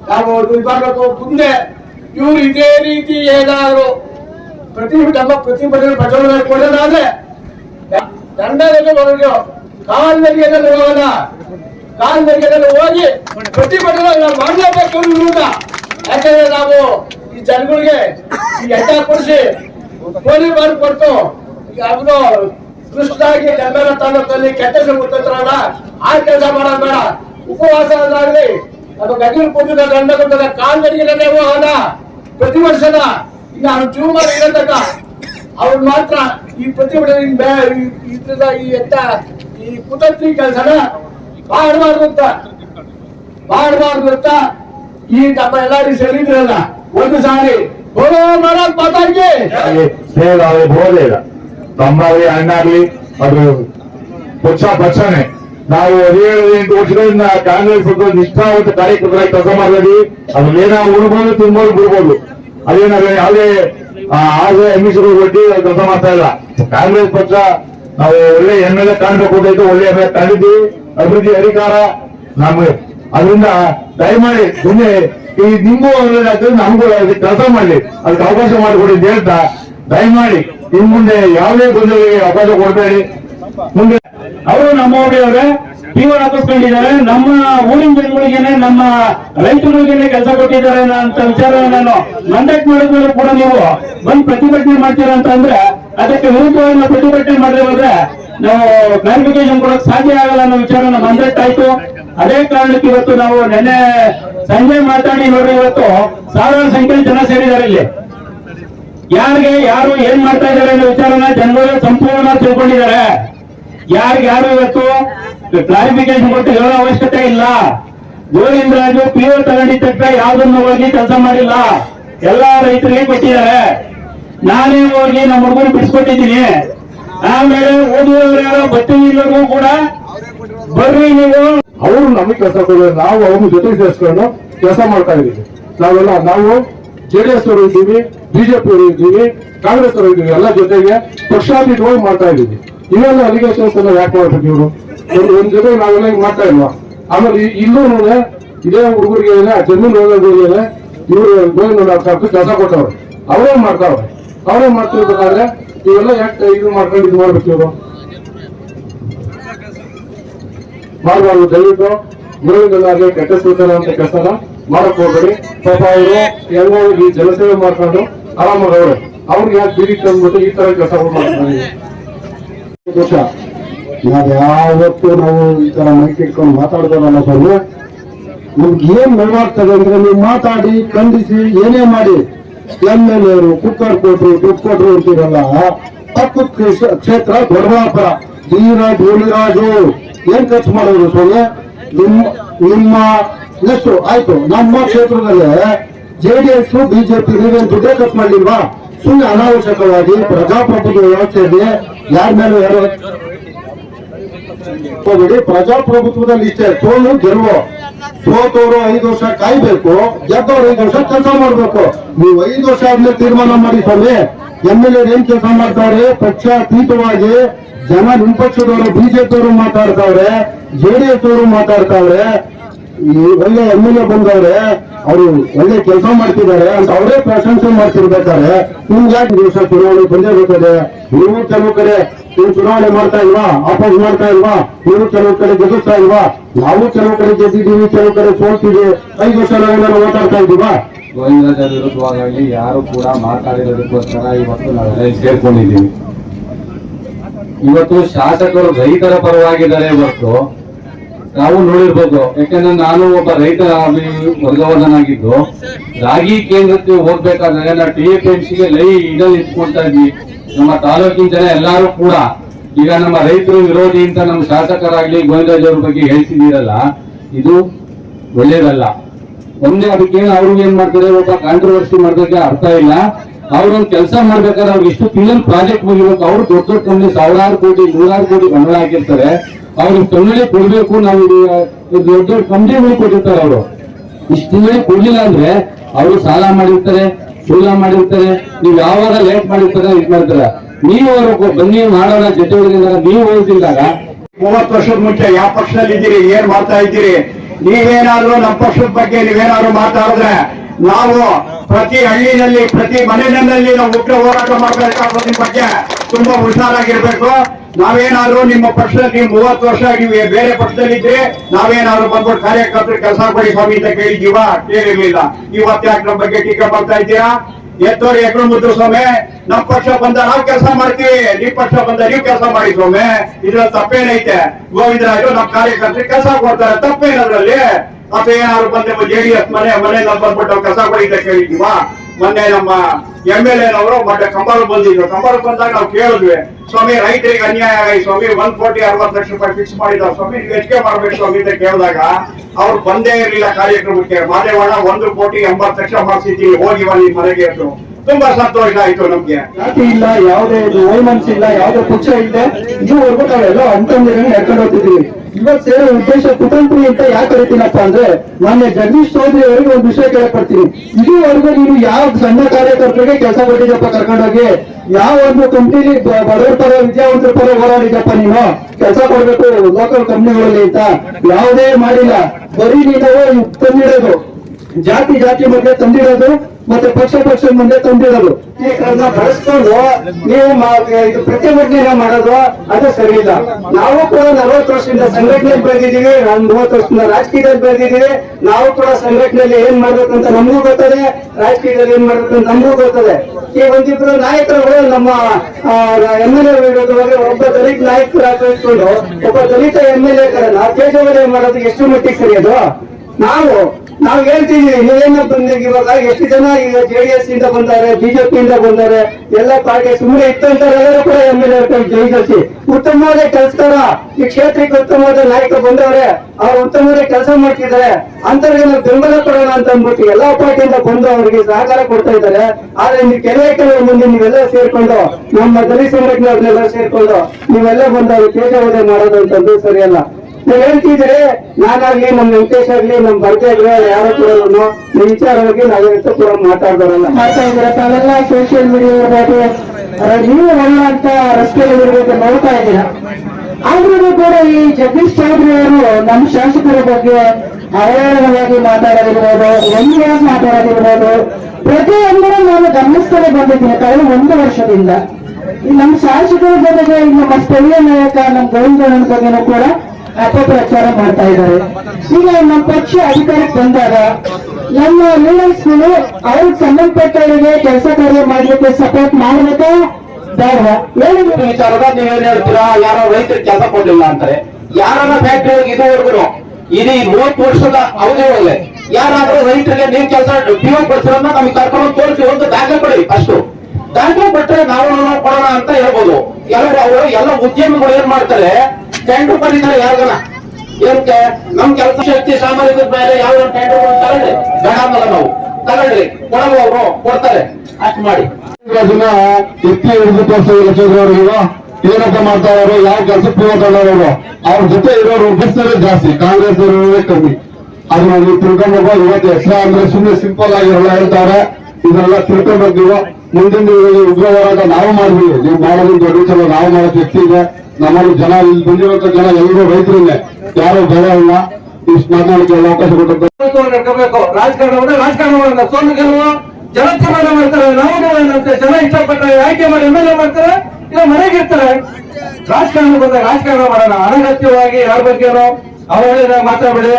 ನಾವು ಮಾಡ್ಬೇಕು ಮುಂದೆ ಇವ್ರು ಇದೇ ರೀತಿ ಏನಾದ್ರು ಪ್ರತಿ ನಮ್ಮ ಪ್ರತಿಭಟನೆ ಪ್ರಚೋದನೆ ಕೊಡೋದಾದ್ರೆ ದಂಡದಲ್ಲಿ ಬರೋದು ಏನಾದ್ರು ಹೋಗಲ್ಲ ಕಾಲ್ನಡಿಗೆ ಹೋಗಿ ಪ್ರತಿಭಟನೆ ನಾವು ಮಾಡಲೇಬೇಕು ವಿರುದ್ಧ ಯಾಕಂದ್ರೆ ನಾವು ಈ ಜನಗಳಿಗೆ ಈ ಎಡ್ಡ ಕೊಡಿಸಿ ಕೋಲಿ ಮಾಡಿ ಕೊಟ್ಟು ಈಗ ಕೃಷ್ಣಾಗಿ ಗಂಭೀರ ತಾಲೂಕಲ್ಲಿ ಕೆಟ್ಟ ಗೊತ್ತಿರಲ್ಲ ಆ ಕೆಲಸ ಮಾಡೋದ್ ಬೇಡ ಉಪವಾಸ ಅದಾಗ್ಲಿ ಅದು ಗಂಗೀರ್ ಪೂಜದ ದಂಡ ಕೊಟ್ಟದ ಹೋಗಲ್ಲ ಪ್ರತಿ ವರ್ಷದ ಅವ್ನು ಜೀವ ಮಾಡಿ ಇರತಕ್ಕ ಅವ್ರು ಮಾತ್ರ ಈ ಪ್ರತಿಭಟನೆ ಈ ಎತ್ತ ಈ ಕುತಂತ್ರಿ ಕೆಲಸನ ಮಾಡಬಾರ್ದು ಅಂತ. ಮಾಡಬಾರ್ದು ಅಂತ. ಈ ನಮ್ಮ ಎಲ್ಲಾರು ಸೇರಿದ್ರಲ್ಲ ಒಂದು ಸಾರಿ. ಬೋಲೋ ತಮ್ಮಾಗ್ಲಿ ಅಣ್ಣಾಗ್ಲಿ ಅದು ಪಕ್ಷ ಪಕ್ಷನೇ ನಾವು ಹದಿನೇಳು ಎಂಟು ವರ್ಷಗಳಿಂದ ಕಾಂಗ್ರೆಸ್ ನಿಷ್ಠಾವಂತ ಕಾರ್ಯಕರ್ತರಾಗಿ ಕೆಲಸ ಮಾಡಿದ್ವಿ ಅದು ಏನೋ ಉಣ್ಬೋದು ತಿನ್ಬೋದು ಬಿಡ್ಬೋದು. ಅದೇನಾದ್ರೆ ಯಾವುದೇ ಆ, ಆಸೆ ಎಮ್ಮಿಸರು ಒಡ್ಡಿ ಕೆಲಸ ಮಾಡ್ತಾ ಇಲ್ಲ. ಕಾಂಗ್ರೆಸ್ ಪಕ್ಷ ನಾವು ಒಳ್ಳೆ ಎಂ ಎಲ್ ಎ ಕಾಣ್ಬೇಕು ಅಂತ ಒಳ್ಳೆ ಎಂ ಎಲ್ ಎ ಕಂಡಿದ್ದೀವಿ ಅಭಿವೃದ್ಧಿ ಅಧಿಕಾರ ನಮಗೆ. ಅದರಿಂದ ದಯಮಾಡಿ ಮುಂದೆ ಈ ನಿಮ್ಗೂ ಒಳ್ಳೇದಾಗ್ತದೆ ನಮಗೂ ಕೆಲಸ ಮಾಡಲಿ. ಅದಕ್ಕೆ ಅವಕಾಶ ಮಾಡಿಕೊಡಿ ಅಂತ ಹೇಳ್ತಾ ದಯಮಾಡಿ ಇನ್ ಮುಂದೆ ಯಾವುದೇ ಗೊಂದಲಿಗೆ ಅವಕಾಶ ಕೊಡಬೇಡಿ. ಮುಂದೆ ಅವರು ನಮ್ಮ ಅವರೇ. ತೀವ್ರ ಹಾಕಿಸ್ಕೊಂಡಿದ್ದಾರೆ ನಮ್ಮ ಊರಿನ ಜನಗಳಿಗೆ ನಮ್ಮ ರೈತರುಗಳಿಗೆ ಕೆಲಸ ಕೊಟ್ಟಿದ್ದಾರೆ ಅಂತ ವಿಚಾರ ನಾನು ಮಂಡಟ್ ಮಾಡಿದ್ಮೇಲೆ ಕೂಡ ನೀವು ಬಂದ್ ಪ್ರತಿಭಟನೆ ಮಾಡ್ತೀರಾ ಅಂತ ಅಂದ್ರೆ ಅದಕ್ಕೆ ವಿರುದ್ಧವಾಗಿ ನಾವು ಪ್ರತಿಭಟನೆ ಮಾಡಿದ್ರೆ ನಾವು ಕ್ಲಾರಿಫಿಕೇಶನ್ ಕೊಡಕ್ ಸಾಧ್ಯ ಆಗಲ್ಲ ಅನ್ನೋ ವಿಚಾರ ನಮ್ಮ ಆಯ್ತು. ಅದೇ ಕಾರಣಕ್ಕೆ ಇವತ್ತು ನಾವು ನೆನ್ನೆ ಸಂಜೆ ಮಾತಾಡಿ ನೋಡ್ರಿ, ಇವತ್ತು ಸಾವಿರಾರು ಸಂಖ್ಯೆಯಲ್ಲಿ ಜನ ಸೇರಿದ್ದಾರೆ ಇಲ್ಲಿ. ಯಾರಿಗೆ ಯಾರು ಏನ್ ಮಾಡ್ತಾ ಇದ್ದಾರೆ ಅನ್ನೋ ವಿಚಾರನ ಜನಗಳು ಸಂಪೂರ್ಣ ತಿಳ್ಕೊಂಡಿದ್ದಾರೆ. ಯಾರಿಗೆ ಯಾರು ಇವತ್ತು ಕ್ಲಾರಿಫಿಕೇಶನ್ ಕೊಟ್ಟು ಹೇಳೋ ಅವಶ್ಯಕತೆ ಇಲ್ಲ. ಗೋವಿಂದರಾಜು ಪಿ ಓ ತಗೊಂಡಿದ್ದ ತಕ್ಕ ಯಾವ್ದನ್ನು ಹೋಗಿ ಕೆಲಸ ಮಾಡಿಲ್ಲ. ಎಲ್ಲಾ ರೈತರಿಗೆ ಕೊಟ್ಟಿದ್ದಾರೆ. ನಾನೇ ಹೋಗಿ ನಮ್ಮ ಹುಡುಗರು ಬಿಡಿಸ್ಕೊಟ್ಟಿದ್ದೀನಿ. ಆಮೇಲೆ ಓದುವವರು ಯಾರೋ ಇಲ್ಲರಿಗೂ ಕೂಡ ಬರ್ರಿ ನೀವು. ಅವರು ನಮಗೆ ಕೆಲಸ ಕೊಡೋದು ನಾವು ಅವ್ರ ಜೊತೆ ಸೇರಿಸ್ಕೊಂಡು ಕೆಲಸ ಮಾಡ್ತಾ ಇದೀವಿ ನಾವೆಲ್ಲ, ನಾವು ಜೆಡಿಎಸ್ ಅವರು ಇದ್ದೀವಿ, ಬಿಜೆಪಿ ಅವರು ಇದ್ದೀವಿ, ಕಾಂಗ್ರೆಸ್ ಅವರು ಇದ್ದೀವಿ. ಎಲ್ಲ ಜೊತೆಗೆ ಪಕ್ಷಾತೀತವಾಗಿ ಮಾಡ್ತಾ ಇದ್ದೀವಿ. ಇವೆಲ್ಲ ಅಲಿಗೇಷನ್ಸ್ ಎಲ್ಲ ಯಾಕೆ ಮಾಡ್ಬೇಕು ಇವರು? ಒಂದ್ ಒಂದ್ ಜೊತೆ ನಾವೆಲ್ಲ ಮಾಡ್ತಾ ಇಲ್ವಾ? ಆಮೇಲೆ ಇಲ್ಲೂ ನೋಡ ಇದೇ ಹುಡುಗರಿಗೆ ಜಮೀನು ಇವ್ರು ಇವರು ಗೋವಿಂದ ಕೆಲಸ ಕೊಟ್ಟವ್ರು. ಅವರೇ ಮಾಡ್ತಾವ್ರೆ? ಅವರೇ ಮಾಡ್ತಿರ್ಬೇಕಾದ್ರೆ, ಇವೆಲ್ಲ ಯಾಕೆ ಇದು ಮಾಡ್ಕೊಂಡು ಇದು ಮಾಡ್ಬೇಕು ಇವರು. ಮಾಡಬಾರ್ದು, ದಯವಿಟ್ಟು ಗುರುವಿನಲ್ಲಾಗಲಿ ಕೆಟ್ಟ ಸೂಚನೆ ಅಂತ ಕೆಲಸನ ಮಾಡಕ್ ಹೋಗ್ಬೇಡಿ. ಪಾಪ ಅವರು ಹೆಂಗೋ ಈ ಜನಸೇವೆ ಮಾಡ್ಕೊಂಡು ಆರಾಮಾಗವ್ರೆ ಅವ್ರಿಗೆ ಯಾಕೆ ಬಿಡಿ ತಂದ್ಬಿಟ್ಟು ಈ ತರ ಕೆಲಸ ಮಾಡ್ತಾರೆ ನಾವ್ ಯಾವತ್ತೂ ನಾವು ಈ ತರ ಮೈಕ್ ಇಟ್ಕೊಂಡು ಮಾತಾಡ್ಬೋದಲ್ಲ ಸ್ವಾಮಿ ನಿಮ್ಗೆ ಏನ್ ನೋವಾಗ್ತದೆ ಅಂದ್ರೆ ನೀವು ಮಾತಾಡಿ, ಖಂಡಿಸಿ, ಏನೇ ಮಾಡಿ. ಎಂ ಎಲ್ ಎರು ಕುಕ್ಕರ್ ಕೊಟ್ರು ದುಡ್ಡು ಕೊಟ್ರು ಅಂತೀರಲ್ಲ ತಪ್ಪು ಕ್ಷೇತ್ರ- ದೊಡ್ಡಬಳ್ಳಾಪುರ ವೀರ ಧೂಳಿರಾಜು ಏನ್ ಖರ್ಚು ಮಾಡೋದು ಸ್ವಾಮಿ ನಿಮ್ಮ ನಿಮ್ಮ, ಎಷ್ಟು? ಆಯ್ತು, ನಮ್ಮ ಕ್ಷೇತ್ರದಲ್ಲೇ ಜೆಡಿಎಸ್ ಬಿಜೆಪಿ ನೀವೇನ್ ದುಡ್ಡೇ ಖರ್ಚು ಮಾಡಲಿಲ್ವಾ? ಸುಮ್ಮನೆ ಅನಾವಶ್ಯಕವಾಗಿ ಪ್ರಜಾಪ್ರಭುತ್ವ ವ್ಯವಸ್ಥೆಯಲ್ಲಿ ಯಾರ ಮೇಲೆ ಯಾರು ಪ್ರಜಾಪ್ರಭುತ್ವದಲ್ಲಿ ಇಷ್ಟೇ. ಸೋಲು, ಗೆಲುವು. ಸೋತವರು ಐದು ವರ್ಷ ಕಾಯ್ಬೇಕು. ಗೆದ್ದವ್ರು ಐದು ವರ್ಷ ಕೆಲಸ ಮಾಡ್ಬೇಕು. ನೀವು ಐದು ವರ್ಷ ಆದ್ಮೇಲೆ ತೀರ್ಮಾನ ಮಾಡಿ ಸ್ವಾಮಿ. ಎಂ ಎಲ್ ಏನ್ ಕೆಲಸ ಮಾಡ್ತಾವ್ರೆ? ಪಕ್ಷಾತೀತವಾಗಿ ಜನ ನಿಮ್ ಪಕ್ಷದವರು, ಬಿಜೆಪಿಯವರು ಮಾತಾಡ್ತಾವ್ರೆ ಜೆಡಿಎಸ್ ಅವರು ಮಾತಾಡ್ತಾವ್ರೆ. ಈ ಒಳ್ಳೆ ಎಂ ಎಲ್ ಎ ಬಂದವ್ರೆ, ಅವರು ಒಳ್ಳೆ ಕೆಲಸ ಮಾಡ್ತಿದ್ದಾರೆ ಅಂತ ಅವರೇ ಪ್ರಶಂಸೆ ಮಾಡ್ತಿರ್ಬೇಕಾದ್ರೆ ನಿಮ್ಗೆ ಯಾಕೆ ದಿವಸ ಚುನಾವಣೆ ಬಂದೇ ಬೇಕಾದ್ರೆ ನೀವು ಕೆಲವು ಕಡೆ ನೀವು ಚುನಾವಣೆ ಮಾಡ್ತಾ ಇಲ್ವಾ? ಆಪಸ್ ಮಾಡ್ತಾ ಇಲ್ವಾ? ನೀವು ಕೆಲವು ಕಡೆ ಗೆಲ್ಲಿಸ್ತಾ ಇಲ್ವಾ? ನಾವು ಕೆಲವು ಕಡೆ ಗೆದ್ದಿದ್ದೀವಿ, ಕೆಲವು ಕಡೆ ಸೋಲ್ತೀವಿ ಐದು ವರ್ಷ ನಾವೆಲ್ಲ ಮಾತಾಡ್ತಾ ಇದ್ದೀವಾ? ಯಾರು ಕೂಡ ಮಾತಾಡಿರೋದಕ್ಕೋಸ್ಕರ ಇವತ್ತು ನಾವೆಲ್ಲ ಸೇರ್ಕೊಂಡಿದ್ದೀವಿ. ಇವತ್ತು ಶಾಸಕರು ರೈತರ ಪರವಾಗಿದ್ದಾರೆ ಹೊರತು ನಾವು ನೋಡಿರ್ಬೋದು. ಯಾಕಂದ್ರೆ ನಾನು ಒಬ್ಬ ರೈತ ವರ್ಗವರ್ಧನಾಗಿದ್ದು, ರಾಗಿ ಕೇಂದ್ರಕ್ಕೆ ಹೋಗ್ಬೇಕಾದ್ರೆ ನಾವು ಟಿ ಎ ಗೆ ಲೈ ಇಡಲ್ ಇಟ್ಕೊಳ್ತಾ ಇದ್ವಿ. ನಮ್ಮ ತಾಲೂಕಿನ ಜನ ಎಲ್ಲರೂ ಕೂಡ ಈಗ ನಮ್ಮ ರೈತರು ವಿರೋಧಿ ಅಂತ ನಮ್ಮ ಶಾಸಕರಾಗ್ಲಿ ಗೋವಿಂದರಾಜ್ ಅವ್ರ ಬಗ್ಗೆ ಹೇಳ್ತಿದ್ದೀರಲ್ಲ, ಇದು ಒಳ್ಳೇದಲ್ಲ. ಒಂದೇ ಅದಕ್ಕೆ ಅವ್ರಿಗೆ ಏನ್ ಮಾಡ್ತಾರೆ, ಒಬ್ಬ ಕಾಂಟ್ರವರ್ಸಿ ಮಾಡೋದಕ್ಕೆ ಅರ್ಥ ಇಲ್ಲ. ಅವ್ರೊಂದ್ ಕೆಲಸ ಮಾಡ್ಬೇಕಾದ್ರೆ ಅವ್ರಿಗೆ ಇಷ್ಟು ತಿಂಗಳ ಪ್ರಾಜೆಕ್ಟ್ ಮುಗಿಬೇಕು, ಅವ್ರು ದೊಡ್ಡ ದೊಡ್ಡ ಕಂಪ್ನಿ ಸಾವಿರಾರು ಕೋಟಿ, ನೂರಾರು ಕೋಟಿ ಬಂಡವಾಳ ಹಾಕಿರ್ತಾರೆ. ಅವ್ರಿಗೆ ತಿಂಗಳಿಗೆ ಕೊಡ್ಬೇಕು, ನಾವು ದೊಡ್ಡ ದೊಡ್ಡ ಕಂಪ್ನಿಗಳಿಗೆ ಕೊಟ್ಟಿರ್ತಾರೆ ಅವರು. ಇಷ್ಟು ತಿಂಗಳಿಗೆ ಕೊಡ್ಲಿಲ್ಲ ಅಂದ್ರೆ ಅವರು ಸಾಲ ಮಾಡಿರ್ತಾರೆ ಶೂಲ ಮಾಡಿರ್ತಾರೆ, ನೀವು ಯಾವಾಗ ಲೇಟ್ ಮಾಡಿರ್ತಾರೆ ಇದು ಮಾಡ್ತಾರೆ ನೀವು ಅವರು ಬನ್ನಿ ಮಾಡೋಣ ಜೊತೆಗಳಿಂದ ನೀವು ಓದಿದಾಗ ಮೂವತ್ತು ವರ್ಷದ ಮುಂಚೆ ಯಾವ ಪಕ್ಷದಲ್ಲಿ ಇದ್ದೀರಿ ಏನ್ ಮಾಡ್ತಾ ಇದ್ದೀರಿ? ನೀವೇನಾದ್ರೂ ನಮ್ಮ ಪಕ್ಷದ ಬಗ್ಗೆ ನೀವೇನಾದ್ರು ಮಾತಾಡಿದ್ರೆ ನಾವು ಪ್ರತಿ ಹಳ್ಳಿನಲ್ಲಿ, ಪ್ರತಿ ಮನೆಯಲ್ಲಿ ನಾವು ಉಗ್ರ ಹೋರಾಟ ಮಾಡಬೇಕಾಗೋದ್ರ ಬಗ್ಗೆ. ತುಂಬಾ ಹುಷಾರಾಗಿರ್ಬೇಕು. ನಾವೇನಾದ್ರು ನಿಮ್ಮ ಪಕ್ಷದಲ್ಲಿ ಮೂವತ್ತು ವರ್ಷ ನೀವು ಬೇರೆ ಪಕ್ಷದಲ್ಲಿದ್ರೆ ನಾವೇನಾದ್ರು ಬಂದ್ಬಿಟ್ಟು ಕಾರ್ಯಕರ್ತರು ಕೆಲಸ ಕೊಡಿ ಸ್ವಾಮಿ ಅಂತ ಕೇಳಿದೀವ ಕೇಳಿರ್ಲಿಲ್ಲ. ಇವತ್ತು ಯಾಕೆ ಬಗ್ಗೆ ಟೀಕೆ ಮಾಡ್ತಾ ಇದ್ದೀರಾ? ಎತ್ತೋರು ಎಕ್ರ ಮುದ್ರ ಸ್ವಾಮಿ, ನಮ್ ಪಕ್ಷ ಬಂದ ನಾವ್ ಕೆಲಸ ಮಾಡ್ತೀವಿ. ನಿಮ್ ಪಕ್ಷ ಬಂದ ನೀವ್ ಕೆಲಸ ಮಾಡಿ ಸ್ವಾಮಿ. ಇದ್ರಲ್ಲಿ ತಪ್ಪೇನೈತೆ? ಗೋವಿಂದರಾಜು ನಮ್ ಕಾರ್ಯಕರ್ತರಿಗೆ ಕೆಲಸ ಕೊಡ್ತಾರೆ. ತಪ್ಪೇನದ್ರಲ್ಲಿ? ಅಥವಾ ಏನಾದ್ರು ಬಂದೆ ಜೆಡಿಎಸ್ ಮನೆ ಮನೆ ಬಂದ್ಬಿಟ್ಟು ಕಸ ಕೊಡಿ ಕೇಳಿದ್ವಿ ಮೊನ್ನೆ ನಮ್ಮ ಎಂ ಎಲ್ ಎನವರು ಮೊನ್ನೆ ಕಂಬಾರು ಬಂದಿದ್ರು. ಕಂಬಾಲ ಬಂದಾಗ ನಾವು ಕೇಳಿದ್ವಿ, ಸ್ವಾಮಿ, ರೈತರಿಗೆ ಅನ್ಯಾಯ ಆಗಿ ಸ್ವಾಮಿ ಒನ್ ಕೋಟಿ ಅರವತ್ತು ಲಕ್ಷ ರೂಪಾಯಿ ಫಿಕ್ಸ್ ಮಾಡಿದ್ರು ಸ್ವಾಮಿ, ನೀವು ಹೆಚ್ಚಿಗೆ ಮಾಡ್ಬೇಕು ಸ್ವಾಮಿ ಅಂತ ಕೇಳಿದಾಗ ಅವ್ರು ಬಂದೇ ಇರಲಿಲ್ಲ ಕಾರ್ಯಕ್ರಮಕ್ಕೆ. ಮಾದೇವಾಡ ಒಂದು ಕೋಟಿ ಎಂಬತ್ತು ಲಕ್ಷ ಮಾಡಿಸಿದ್ದೀವಿ ಹೋಗಿ ಬನ್ನಿ ಮನೆಗೆ ಅಂದ್ರು. ತುಂಬಾ ಸಂತೋಷ ಆಯ್ತು ನಮ್ಗೆ. ಜಾತಿ ಇಲ್ಲ, ಯಾವುದೇ ವೈಮನಸ್ ಇಲ್ಲ, ಯಾವುದೇ ಪಕ್ಷ ಇಲ್ಲ ಇದುವರೆಗೂ ಎಲ್ಲ ಅಂತಂದ್ರೆ ನಡ್ಕೊಂಡು ಹೋಗ್ತಿದೀವಿ ಇವತ್ ಸೇರೋ ಉದ್ದೇಶ ಕುಟುಂಬಿ ಅಂತ ಯಾಕೆ ಕರಿತೀನಪ್ಪ ಅಂದ್ರೆ ಮೊನ್ನೆ ಜಗದೀಶ್ ಚೌಧರಿ ಅವರಿಗೆ ಒಂದು ವಿಷಯ ಕೇಳಪಡ್ತೀನಿ. ಇದುವರೆಗೂ ನೀನು ಯಾವ ಸಣ್ಣ ಕಾರ್ಯಕರ್ತರಿಗೆ ಕೆಲಸ ಕೊಟ್ಟಿದ್ದಪ್ಪ ಕರ್ಕೊಂಡೋಗಿ, ಯಾವ ಒಂದು ಕಂಪ್ನಿಲಿ ಬಡವರ ಪರ, ವಿದ್ಯಾವಂತರ ಪರ ಹೋರಾಡಿದಪ್ಪ ನೀನು? ಕೆಲಸ ಕೊಡ್ಬೇಕು ಲೋಕಲ್ ಕಂಪ್ನಿಗಳಲ್ಲಿ ಅಂತ. ಯಾವುದೇ ಮಾಡಿಲ್ಲ. ಬರೀ ನೀನು ತಂದಿಡೋದು ಜಾತಿ ಜಾತಿ ಮಧ್ಯೆ ತಂದಿರೋದು ಮತ್ತೆ ಪಕ್ಷ ಪಕ್ಷದ ಮುಂದೆ ತಂದಿರೋದು. ಈ ಕಾರಣ ಬಳಸ್ಕೊಂಡು ನೀವು ಇದು ಪ್ರತಿಭಟನೆ ಮಾಡೋದು ಅದು ಸರಿ ಇಲ್ಲ ನಾವು ಕೂಡ ನಲವತ್ತು ವರ್ಷದಿಂದ ಸಂಘಟನೆ ಬೆಳೆದಿದ್ದೀವಿ, ನಾನು ಮೂವತ್ತು ವರ್ಷದಿಂದ ರಾಜಕೀಯದಲ್ಲಿ ಬೆಳೆದಿದ್ದೀವಿ. ನಾವು ಕೂಡ ಸಂಘಟನೆಯಲ್ಲಿ ಏನ್ ಮಾಡ್ಬೇಕಂತ ನಮಗೂ ಗೊತ್ತದೆ, ರಾಜಕೀಯದಲ್ಲಿ ಏನ್ ಮಾಡ್ಬೇಕಂತ ನಮಗೂ ಗೊತ್ತದೆ. ಈ ಒಂದಿಬ್ರು ನಾಯಕರುಗಳು ನಮ್ಮ ಎಂ ಎಲ್ ಎ ಒಬ್ಬ ದಲಿತ ನಾಯಕರಾಗಿಟ್ಕೊಂಡು ಒಬ್ಬ ದಲಿತ ಎಂ ಎಲ್ ಎ ತೇಜವಧೆ ಮಾಡೋದು ಎಷ್ಟು ಮಟ್ಟಿಗೆ ಸರಿಯೋದು? ನಾವು ನಾವು ಹೇಳ್ತೀವಿ ಏನ ಬಂದಾಗ ಇವಾಗ ಎಷ್ಟು ಜನ ಈಗ ಜೆಡಿಎಸ್ ಇಂದ ಬಂದಾರೆ ಬಿಜೆಪಿ ಇಂದ ಬಂದಾರೆ, ಎಲ್ಲ ಪಾರ್ಟಿ ಸುಮ್ಮನೆ ಎಲ್ಲರೂ ಕೂಡ ಎಂ ಎಲ್ ಎ ಜಯಿಸಿ ಉತ್ತಮವಾದ ಕೆಲಸಕಾರ ಈ ಕ್ಷೇತ್ರಕ್ಕೆ ಉತ್ತಮವಾದ ನಾಯಕ ಬಂದವ್ರೆ, ಅವ್ರು ಉತ್ತಮವಾದ ಕೆಲಸ ಮಾಡ್ತಿದ್ದಾರೆ, ಅಂತವ್ರಿಗೆ ನಾವು ಬೆಂಬಲ ಕೊಡೋಣ ಅಂತ ಅಂದ್ಬಿಟ್ಟು ಎಲ್ಲಾ ಪಾರ್ಟಿಯಿಂದ ಬಂದು ಅವರಿಗೆ ಸಹಕಾರ ಕೊಡ್ತಾ ಇದ್ದಾರೆ. ಆದ್ರೆ ನೀವು ಕೆಲವೇ ಕೆಲವು ಮಂದಿ ನೀವೆಲ್ಲ ಸೇರ್ಕೊಂಡು, ನಮ್ಮ ದಲಿತ ಸಂಘಟನೆ ಅವ್ರನ್ನೆಲ್ಲ ಸೇರ್ಕೊಂಡು, ನೀವೆಲ್ಲ ಬಂದು ಅವ್ರಿಗೆ ಮಾಡೋದು ಅಂತಂದು ಸರಿಯಲ್ಲ. ನೀವು ಹೇಳ್ತಿದ್ರೆ ನಾನಾಗ್ಲಿ ನಮ್ ವೆಂಕಟೇಶ್ ಆಗ್ಲಿ, ನಮ್ ಬರ್ತಾ ಆಗ್ಲಿ ಯಾರು ಕೂಡ ಈ ವಿಚಾರವಾಗಿ ನಾವೇನಂತ ಕೂಡ ಮಾತಾಡ್ಬಾರಲ್ಲ ಮಾಡ್ತಾ ಇದ್ರೆ ತಾವೆಲ್ಲ ಸೋಷಿಯಲ್ ಮೀಡಿಯಾ ಇರ್ಬೋದು ನೀವು ನೀವು ಅಂತ ಇರ್ಬೇಕು ನೋಡ್ತಾ ಇದ್ದೀರಾ? ಆದ್ರೂ ಕೂಡ ಈ ಜಗದೀಶ್ ಚೌಧರಿ ಅವರು ನಮ್ಮ ಶಾಸಕರ ಬಗ್ಗೆ ಅವಹೇಳನವಾಗಿ ಮಾತಾಡೋದಿರ್ಬೋದು ವ್ಯಂಗ್ಯವಾಗಿ ಮಾತಾಡೋದಿರ್ಬೋದು. ಪ್ರತಿಯೊಂದನ್ನು ನಾನು ಗಮನಿಸ್ತಲೇ ಬಂದಿದ್ದೀನಿ, ಕಳೆದ ಒಂದು ವರ್ಷದಿಂದ. ನಮ್ಮ ಶಾಸಕರ ಜೊತೆಗೆ ನಮ್ಮ ಸ್ಥಳೀಯ ನಾಯಕ, ನಮ್ಮ ಗೋವಿಂದಣ್ಣನ ಬಗ್ಗೆನೂ ಕೂಡ ಅಪಪ್ರಚಾರ ಮಾಡ್ತಾ ಇದ್ದಾರೆ. ಈಗ ನಮ್ಮ ಪಕ್ಷ ಅಧಿಕಾರಕ್ಕೆ ಬಂದಾಗ ನಮ್ಮ ಲೀಡರ್ಸ್ಗಳು ಅವ್ರಿಗೆ ಸಂಬಂಧಪಟ್ಟವರಿಗೆ ಕೆಲಸ ಕಾರ್ಯ ಮಾಡಲಿಕ್ಕೆ ಸಪೋರ್ಟ್ ಮಾಡಬೇಕಾ? ಬೇಡವಾ ಹೇಳಿದ್ರೆ ವಿಚಾರದ ನೀವೇನ್ ಹೇಳ್ತೀರಾ? ಯಾರೋ ರೈತರು ಕೆಲಸ ಕೊಡ್ಲಿಲ್ಲ ಅಂತಾರೆ. ಯಾರನ್ನ ಫ್ಯಾಕ್ಟ್ರಿ ಇದುವರೆಗೂ ಇಡೀ ಮೂವತ್ತು ವರ್ಷದ ಅವಧಿ ಒಳಗೆ. ಯಾರಾದ್ರೂ ರೈತರಿಗೆ ನೀವ್ ಕೆಲಸ ಪಿಒ ಕೊಡ್ಸಿರೋದನ್ನ ನಮ್ಗೆ ಕರ್ಕೊಂಡು ತೋರಿಸಿ ಒಂದು ದಾಖಲೆ ಕೊಡಿ ಫಸ್ಟ್ ದಾಖಲೆ ಕೊಟ್ಟರೆ ನಾವು ಕೊಡೋಣ ಅಂತ ಹೇಳ್ಬೋದು. ಎಲ್ಲರೂ ಅವರು ಎಲ್ಲ ಉದ್ಯಮಿಗಳು ಏನ್ ಮಾಡ್ತಾರೆ? ಟೆಂಡರ್ ಬರೀತಾರೆ ಯಾರಿಗನ ಏನಕ್ಕೆ? ನಮ್ ಕೆಲಸ ಶಕ್ತಿ ಸಾಮರ್ಥ್ಯದ ಮೇಲೆ ಯಾವ ಟೆಂಡರ್ ತಗೊಳ್ಳಿ ಬೇಡ ಅನ್ನಲ್ಲ ನಾವು. ತಗೊಳ್ರಿ ಕೊಡಬಹುದು ಕೊಡ್ತಾರೆ. ಅಷ್ಟು ಮಾಡಿ. ಹಿಡಿದು ಏನಪ್ಪ ಮಾಡ್ತಾ ಇರೋರು ಯಾವ ಕೆಲಸಕ್ಕೆ ಹೋಗೋರು ಅವ್ರ? ಜೊತೆ ಇರೋರು ಬಿಸ್ತರೇ ಜಾಸ್ತಿ. ಕಾಂಗ್ರೆಸ್ ಇರೋರೇ ಕಮ್ಮಿ. ಅದನ್ನ ನೀವು ತಿಳ್ಕೊಂಡ್ಬೇಕು ಇವತ್ತು ಹೆಸರ ಅಂದ್ರೆ ಸುಮ್ಮನೆ ಸಿಂಪಲ್ ಆಗಿರಲ್ಲ ಹೇಳ್ತಾರೆ. ಇದನ್ನೆಲ್ಲ ತಿಳ್ಕೊಂಡ್ಬೇಕು ಮುಂದಿನ ದಿನಗಳಲ್ಲಿ ಉಗ್ರ ಹೋರಾಟ ನಾವು ಮಾಡ್ತೀವಿ. ನೀವು ಮಾಡೋದು ದೊಡ್ಡ ನಾವು ಮಾಡೋ ವ್ಯಕ್ತಿ ಇದೆ. ನಮ್ಮಲ್ಲಿ ಜನ ಇಲ್ಲಿ ಬಂದಿರುವಂತ ಜನ ಎಲ್ಲರೂ ರೈತರನ್ನೇ ಯಾರು ಬೇರೆ ಇಲ್ಲ. ಇಷ್ಟು ಮಾತನಾಡಕ್ಕೆ ಅವಕಾಶ ಕೊಟ್ಟಂತ ನಡ್ಕೋಬೇಕು ರಾಜಕಾರಣ ರಾಜಕಾರಣ ಸೋಲು ಗೆಲುವು ಜನ ತೀರ್ಮಾನ ಮಾಡ್ತಾರೆ. ನಾವು ನೋಡೋಣಂತೆ ಜನ ಇಷ್ಟಪಟ್ಟರೆ ಆಯ್ಕೆ ಮಾಡಿ ಎಂ ಎಲ್ ಎ ಮಾಡ್ತಾರೆ. ಇಲ್ಲ ಮನೆಗೆ ಇರ್ತಾರೆ. ರಾಜಕಾರಣ ಬಂದಾಗ ರಾಜಕಾರಣ ಮಾಡೋಣ. ಅನಗತ್ಯವಾಗಿ ಯಾರ ಬಗ್ಗೆನೋ ಅವಹೇಳನ ಮಾತಾಡಬೇಡಿ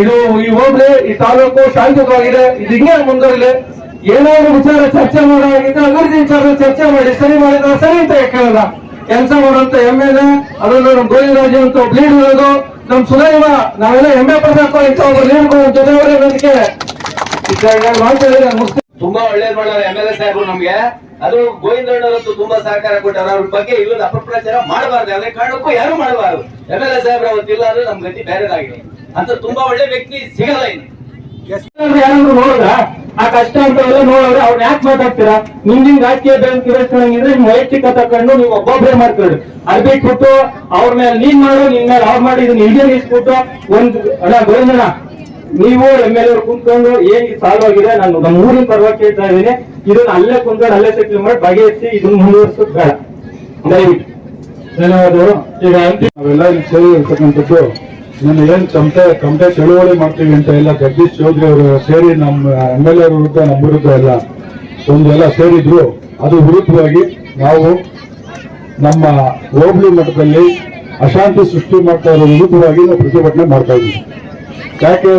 ಇದು ಈ ಹೋಗ್ಲಿ ಈ ತಾಲೂಕು ಶಾಂತಿಯುತವಾಗಿದೆ. ಇದು ಹಿಂಗೆ ಮುಂದುವರಿಲಿ. ಏನಾದ್ರು ವಿಚಾರ ಚರ್ಚೆ ಮಾಡೋದಾಗಿದ್ರೆ ಅಭಿವೃದ್ಧಿ ವಿಚಾರ ಚರ್ಚೆ ಮಾಡಿ ಸರಿ ಮಾಡಿದ್ರೆ ಸರಿ ಅಂತ ಕೇಳಲ್ಲ. ಕೆಲಸ ಮಾಡುವಂತ ಎಂ ಎಲ್ ಎ ಅದರಲ್ಲೂ ನಮ್ಮ ಗೋವಿಂದರಾಜು ಅಂತ ಒಬ್ಬ ಲೀಡ್ ಇರೋದು ನಮ್ ಸುಲೈಮ ನಾವೆಲ್ಲ ಹೆಮ್ಮೆ ಪಡಬೇಕು ಅಂತ ಒಬ್ಬ ಲೀಡ್ ಜೊತೆಯವರೇ ನನಗೆ ಮಾತಾಡಿ ನಾನು ಮುಗಿಸ್ತೀನಿ. ತುಂಬಾ ಒಳ್ಳೇದ್ ಮಾಡ್ಯಾರ ಎಂ ಎಲ್ ಎ ಸಾಹೇಬರು ನಮ್ಗೆ. ಅದು ಗೋವಿಂದಣ್ಣವರಂತೂ ತುಂಬಾ ಸಹಕಾರ ಕೊಟ್ಟಾರ. ಅವ್ರ ಬಗ್ಗೆ ಇಲ್ಲದ ಅಪಪ್ರಚಾರ ಮಾಡಬಾರ್ದು. ಅದೇ ಕಾರಣಕ್ಕೂ ಯಾರು ಮಾಡಬಾರ್ದು. ಎಂ ಎಲ್ ಎ ಸಾಹೇಬ್ರ ಅವತ್ತಿಲ್ಲ ಅಂದ್ರೆ ನಮ್ ಗತಿ ಬೇರೆದಾಗಿದೆ. ಅಂತ ತುಂಬಾ ಒಳ್ಳೆ ವ್ಯಕ್ತಿ ಸಿಗಲ್ಲ ಇನ್ನು. ಯಾರಾದ್ರೂ ನೋಡಿದ್ರ? ಆ ಕಷ್ಟ ಅಂತ ಎಲ್ಲ ನೋಡಿದ್ರೆ ಅವ್ರನ್ನ ಯಾಕೆ ಮಾತಾಡ್ತೀರಾ? ನಿಮ್ ನಿಮ್ ರಾಜಕೀಯ ಇರಿಸ್ಕೊಂಡ್ರೆ ನಿಮ್ ವೈಯಕ್ತಿಕ ತಕೊಂಡು ನೀವು ಒಬ್ಬೊಬ್ಬರೇ ಮಾಡ್ತಿರೋದು ಅದ್ ಬಿಟ್ಬಿಟ್ಟು ಅವ್ರ ಮೇಲೆ ನೀನ್ ಮಾಡು, ನಿನ್ ಮೇಲೆ ಅವ್ರು ಮಾಡಿ, ಇದನ್ನ ಇಳಿಯ ಇಸ್ಬಿಟ್ಟು ಒಂದ್ ಅಣ್ಣ ಗೋವಿಂದಣ್ಣ, ನೀವು ಎಂ ಎಲ್ ಎ ಕುಂತ್ಕೊಂಡು ಏನ್ ಸಾಲ್ವ್ ಆಗಿದೆ? ನಾನು ನಮ್ಮ ಊರಿನ ಪರವಾಗಿ ಕೇಳ್ತಾ ಇದ್ದೀನಿ. ಇದನ್ನ ಅಲ್ಲೇ ಕುಂತ್ಕೊಂಡು, ಅಲ್ಲೇ ಸೆಟ್ಲ್ ಮಾಡಿ ಬಗೆಹರಿಸಿ ಇದನ್ನ ಮುಂದುವರ್ಸೋದು ಬೇಡ. ದಯವಿಟ್ಟು. ಧನ್ಯವಾದಗಳು. ಈಗ ನಾವೆಲ್ಲ ಸೇರಿ ಇರ್ತಕ್ಕಂಥದ್ದು ನನ್ನ ಏನ್ ಕಮಟೆ ಕಮಟೆ ಚಳುವಳಿ ಮಾಡ್ತೀವಿ ಅಂತ ಎಲ್ಲ ಜಗದೀಶ್ ಚೌಧರಿ ಅವರು ಸೇರಿ ನಮ್ಮ ಎಂ ಎಲ್ ಎ ವಿರುದ್ಧ, ನಮ್ಮ ವಿರುದ್ಧ ಎಲ್ಲ ಒಂದು ಸೇರಿದ್ರು. ಅದು ವಿರುದ್ಧವಾಗಿ ನಾವು ನಮ್ಮ ಹೋಬಳಿ ಮಟ್ಟದಲ್ಲಿ ಅಶಾಂತಿ ಸೃಷ್ಟಿ ಮಾಡ್ತಾ ಇರೋ ವಿರುದ್ಧವಾಗಿ ನಾವು ಪ್ರತಿಭಟನೆ ಮಾಡ್ತಾ ಇದ್ದೀವಿ. ಯಾಕೆ?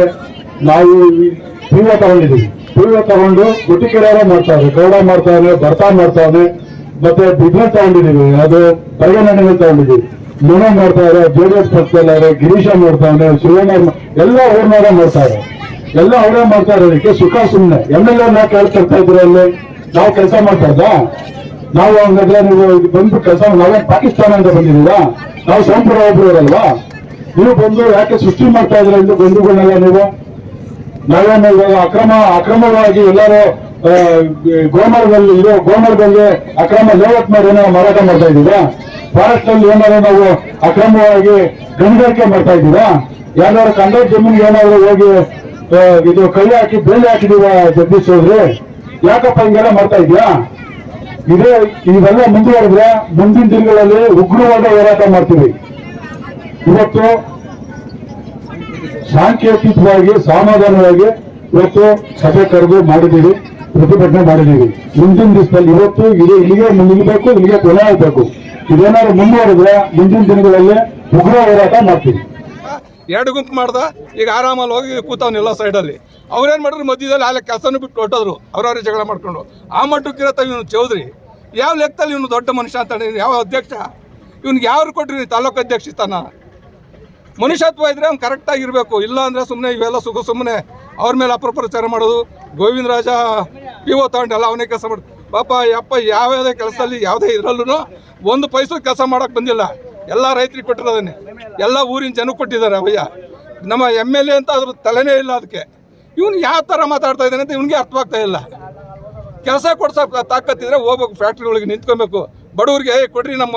ನಾವು ಪೂರ್ವ ತಗೊಂಡಿದ್ದೀವಿ. ಪೂರ್ವ ತಗೊಂಡು ಗುಟಿಕರವ ಮಾಡ್ತಾ ಗೌಡ ಮಾಡ್ತಾವ್ರೆ ಬರ್ತಾ ಮಾಡ್ತಾವೆ ಮತ್ತೆ ಬಿಗ್ನ ತಗೊಂಡಿದ್ದೀವಿ. ಅದು ಪರಿಗಣನೆಗಳು ತಗೊಂಡಿದೀವಿ ಮುಣ ಡಿ ಎಸ್ ಪಕ್ಷದಲ್ಲಾರೆ ಗಿರೀಶ ಮಾಡ್ತಾವ್ರೆ ಶಿವಣ್ಣ ಎಲ್ಲ ನೋಡ್ತಾ ಮಾಡ್ತಾರೆ ಎಲ್ಲ ಅವರೇ ಮಾಡ್ತಾ ಇರೋದಕ್ಕೆ ಸುಖ ಸುಮ್ಮನೆ ಎಂ ಎಲ್ ಎ ಕೇಳ್ತಾ ಇದ್ರು ಅಲ್ಲಿ ನಾವು ಕೆಲಸ ಮಾಡ್ತಾ ಇದ್ದಾ ನಾವು ಹಂಗಾದ್ರೆ ನೀವು ಬಂದು ಕೆಲಸ ನಾವೇ ಪಾಕಿಸ್ತಾನ ಅಂತ ಬಂದಿದ್ದೀರಾ? ನಾವು ಸೋಂಪುರ ಒಬ್ರು ಇರಲ್ವಾ? ನೀವು ಬಂದು ಯಾಕೆ ಸೃಷ್ಟಿ ಮಾಡ್ತಾ ಇದ್ರೆ ಎಂದು ಬಂಧುಗಳನ್ನೆಲ್ಲ ನೀವು? ನಾವೇನು ಇವಾಗ ಅಕ್ರಮ, ಅಕ್ರಮವಾಗಿ ಎಲ್ಲರೂ ಗೋಮರದಲ್ಲಿ, ಇರೋ ಗೋಮರದಲ್ಲಿ ಅಕ್ರಮ ಲೇಔಟ್ ಮಾಡಿ ಮಾರಾಟ ಮಾಡ್ತಾ ಇದ್ದೀರಾ? ಫಾರೆಸ್ಟ್ ಅಲ್ಲಿ ಏನಾದ್ರು ನಾವು ಅಕ್ರಮವಾಗಿ ಗಣಿಗಾರಿಕೆ ಮಾಡ್ತಾ ಇದ್ದೀರಾ? ಯಾರು ಕಂಡ ಜಮೀನ್ ಏನಾದ್ರು ಹೋಗಿ ಇದು ಕೈ ಹಾಕಿ, ಬೇಲಿ ಹಾಕಿದೀವ ಜಗದೀಶ್ ಚೌಧರಿ? ಯಾಕಪ್ಪ ಹಿಂಗೆಲ್ಲ ಮಾಡ್ತಾ ಇದೀಯಾ ಇದೇ, ಇವೆಲ್ಲ ಮುಂದುವರೆದ್ರೆ ಮುಂದಿನ ದಿನಗಳಲ್ಲಿ ಉಗ್ರವಾದ ಹೋರಾಟ ಮಾಡ್ತೀವಿ. ಇವತ್ತು ಸಾಂಕೇತಿಕವಾಗಿ, ಸಮಾಧಾನವಾಗಿ ಇವತ್ತು ಸಭೆ ಕರೆದು ಮಾಡಿದ್ದೀವಿ, ಪ್ರತಿಭಟನೆ ಮಾಡಿದ್ದೀವಿ. ಮುಂದಿನ ದಿವಸದಲ್ಲಿ ಇವತ್ತು ಇದೇ ಇಲ್ಲಿಗೆ ನಿಲ್ಲಬೇಕು ಇಲ್ಲಿಗೆ ಕೊನೆ ಆಗಬೇಕು ಇದೇನಾದ್ರು ಮುಂದುವರೆದ್ರೆ ಮುಂದಿನ ದಿನಗಳಲ್ಲಿ ಉಗ್ರ ಹೋರಾಟ ಮಾಡ್ತೀವಿ. ಎರಡು ಗುಂಪು ಮಾಡ್ದ, ಈಗ ಆರಾಮಲ್ಲಿ ಹೋಗಿ ಕೂತವನ್ನೆಲ್ಲ ಸೈಡಲ್ಲಿ ಅವ್ರೇನು ಮಾಡಿದ್ರು? ಮಧ್ಯದಲ್ಲಿ ಅಲ್ಲೇ ಕೆಲಸನೂ ಬಿಟ್ಟು ಹೊಟ್ಟದ್ರು ಅವ್ರವ್ರೇ ಜಗಳ ಮಾಡ್ಕೊಂಡು. ಆ ಮಟ್ಟಕ್ಕಿರತ್ತ ಇವನು ಚೌಧರಿ. ಯಾವ ಲೆಕ್ಕದಲ್ಲಿ ಇವನು ದೊಡ್ಡ ಮನುಷ್ಯ ಅಂತ ಯಾವ ಅಧ್ಯಕ್ಷ? ಇವ್ನಿಗೆ ಯಾರು ಕೊಟ್ರಿ ತಾಲೂಕು ಅಧ್ಯಕ್ಷ ಸ್ಥಾನ? ಮನುಷ್ಯತ್ವ ಇದ್ರೆ ಅವ್ನು ಕರೆಕ್ಟಾಗಿ ಇರಬೇಕು. ಇಲ್ಲ ಅಂದ್ರೆ ಸುಮ್ಮನೆ ಇವೆಲ್ಲ ಸುಖ ಸುಮ್ಮನೆ ಅವ್ರ ಮೇಲೆ ಅಪಪ್ರಚಾರ ಮಾಡೋದು. ಗೋವಿಂದ ರಾಜ ಪಿ ಓ ತಗೊಂಡೆಲ್ಲ ಅವನೇ ಕೆಲಸ ಮಾಡ್ ಪಾಪ ಅಪ್ಪ ಯಾವ್ಯಾವುದೇ ಕೆಲಸದಲ್ಲಿ ಯಾವುದೇ ಇದ್ರಲ್ಲೂ ಒಂದು ಪೈಸೆ ಕೆಲಸ ಮಾಡೋಕೆ ಬಂದಿಲ್ಲ. ಎಲ್ಲ ರೈತರಿಗೆ ಕೊಟ್ಟಿರೋದನ್ನೇ. ಎಲ್ಲ ಊರಿನ ಜನಕ್ಕೆ ಕೊಟ್ಟಿದ್ದಾರೆ ಅವಯ್ಯ ನಮ್ಮ ಎಂ ಎಲ್ ಎ ಅಂತ ಅದ್ರ ತಲೆನೇ ಇಲ್ಲ ಅದಕ್ಕೆ. ಇವನು ಯಾವ ಥರ ಮಾತಾಡ್ತಾ ಇದ್ದಾನೆ ಅಂತ ಇವನಿಗೆ ಅರ್ಥವಾಗ್ತಾ ಇಲ್ಲ. ಕೆಲಸ ಕೊಡ್ಸೋ ತಾಕತ್ತಿದ್ರೆ ಹೋಗ್ಬೇಕು ಫ್ಯಾಕ್ಟ್ರಿಗಳಿಗೆ ನಿಂತ್ಕೊಬೇಕು. ಬಡವ್ರಿಗೆ "ಏ, ಕೊಡ್ರಿ ನಮ್ಮ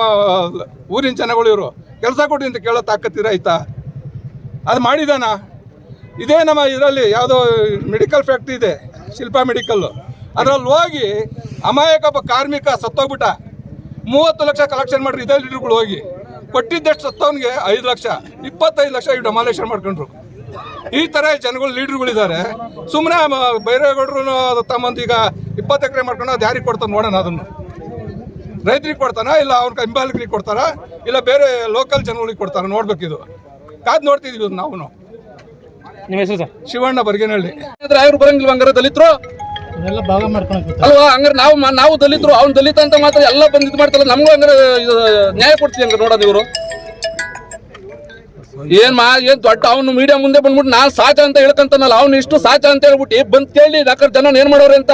ಊರಿನ ಜನಗಳು ಇವರು. ಕೆಲಸ ಕೊಡ್ರಿ ಅಂತ ಕೇಳೋ ತಾಕತ್ತಿದ್ರೆ ಆಯ್ತಾ? ಅದು ಮಾಡಿದಾನ? ಇದೇ ನಮ್ಮ ಇದರಲ್ಲಿ ಯಾವುದೋ ಮೆಡಿಕಲ್ ಫ್ಯಾಕ್ಟ್ರಿ ಇದೆ ಶಿಲ್ಪಾ ಮೆಡಿಕಲ್ಲು ಅದರಲ್ಲಿ ಹೋಗಿ ಅಮಾಯಕ ಒಬ್ಬ ಕಾರ್ಮಿಕ ಸತ್ತೋಗ್ಬಿಟ್ಟ. ಮೂವತ್ತು ಲಕ್ಷ ಕಲೆಕ್ಷನ್ ಮಾಡ್ರಿ ಇದೇ ಲೀಡರ್ಗಳು ಹೋಗಿ. ಕೊಟ್ಟಿದ್ದಷ್ಟು ಸತ್ತವನಿಗೆ? ಐದು ಲಕ್ಷ. ಇಪ್ಪತ್ತೈದು ಲಕ್ಷ ಇವ್ ಡೆಮಾಲೇಷನ್ ಮಾಡ್ಕೊಂಡ್ರು. ಈ ಥರ ಜನಗಳು ಲೀಡರ್ಗಳಿದ್ದಾರೆ ಸುಮ್ಮನೆ ಬೈರೇಗೌಡರು ತಮ್ಮಂದು ಈಗ ಇಪ್ಪತ್ತು ಎಕರೆ ಮಾಡ್ಕೊಂಡು ಅದು ಯಾರಿಗೆ ಕೊಡ್ತಾನೆ ನೋಡೋಣ ಅದನ್ನು. ರೈತರಿಗೆ ಕೊಡ್ತಾನ? ಇಲ್ಲ ಅವ್ರ ಹಿಂಬಾಲಕರಿಗೆ ಕೊಡ್ತಾರ? ಇಲ್ಲ ಬೇರೆ ಲೋಕಲ್ ಜನಗಳಿಗೆ ಕೊಡ್ತಾರ? ನೋಡ್ಬೇಕಿದು ಕಾದ್ ನೋಡ್ತಿದೀವಿ ನಾವು. ನಿಮ್ಮ ಹೆಸರು ಸರ್? ಶಿವಣ್ಣ ಬರ್ಗೇನಹಳ್ಳಿ. ಅವ್ರು ಬರಂಗಿಲ್ವ ಹಂಗಾರೆ ದಲಿತರು ಅಲ್ವಾ? ಹಂಗಾರೆ ನಾವು ನಾವು ದಲಿತರು, ಅವ್ನು ದಲಿತ ಅಂತ ಮಾತ್ರ ಎಲ್ಲ ಬಂದು ಇದು ನಮಗೂ ಹಂಗಾರೆ ನ್ಯಾಯ ಕೊಡ್ತೀವಿ ಹಂಗಾರೆ ನೋಡೋದು ಇವರು. ಏನ್ ಮಾ ಏನ್ ದೊಡ್ಡ ಅವ್ನು ಮೀಡಿಯಾ ಮುಂದೆ ಬಂದ್ಬಿಟ್ಟು ನಾನ್ ಸಾಚ ಅಂತ ಹೇಳ್ಕಂತಾನಲ್ಲ, ಅವ್ನು ಇಷ್ಟು ಸಾಚ ಅಂತ ಹೇಳ್ಬಿಟ್ಟು ಬಂದ್ ಕೇಳಿ ಯಾಕಂದ್ರೆ ಜನ ಏನ್ ಮಾಡೋರು ಅಂತ.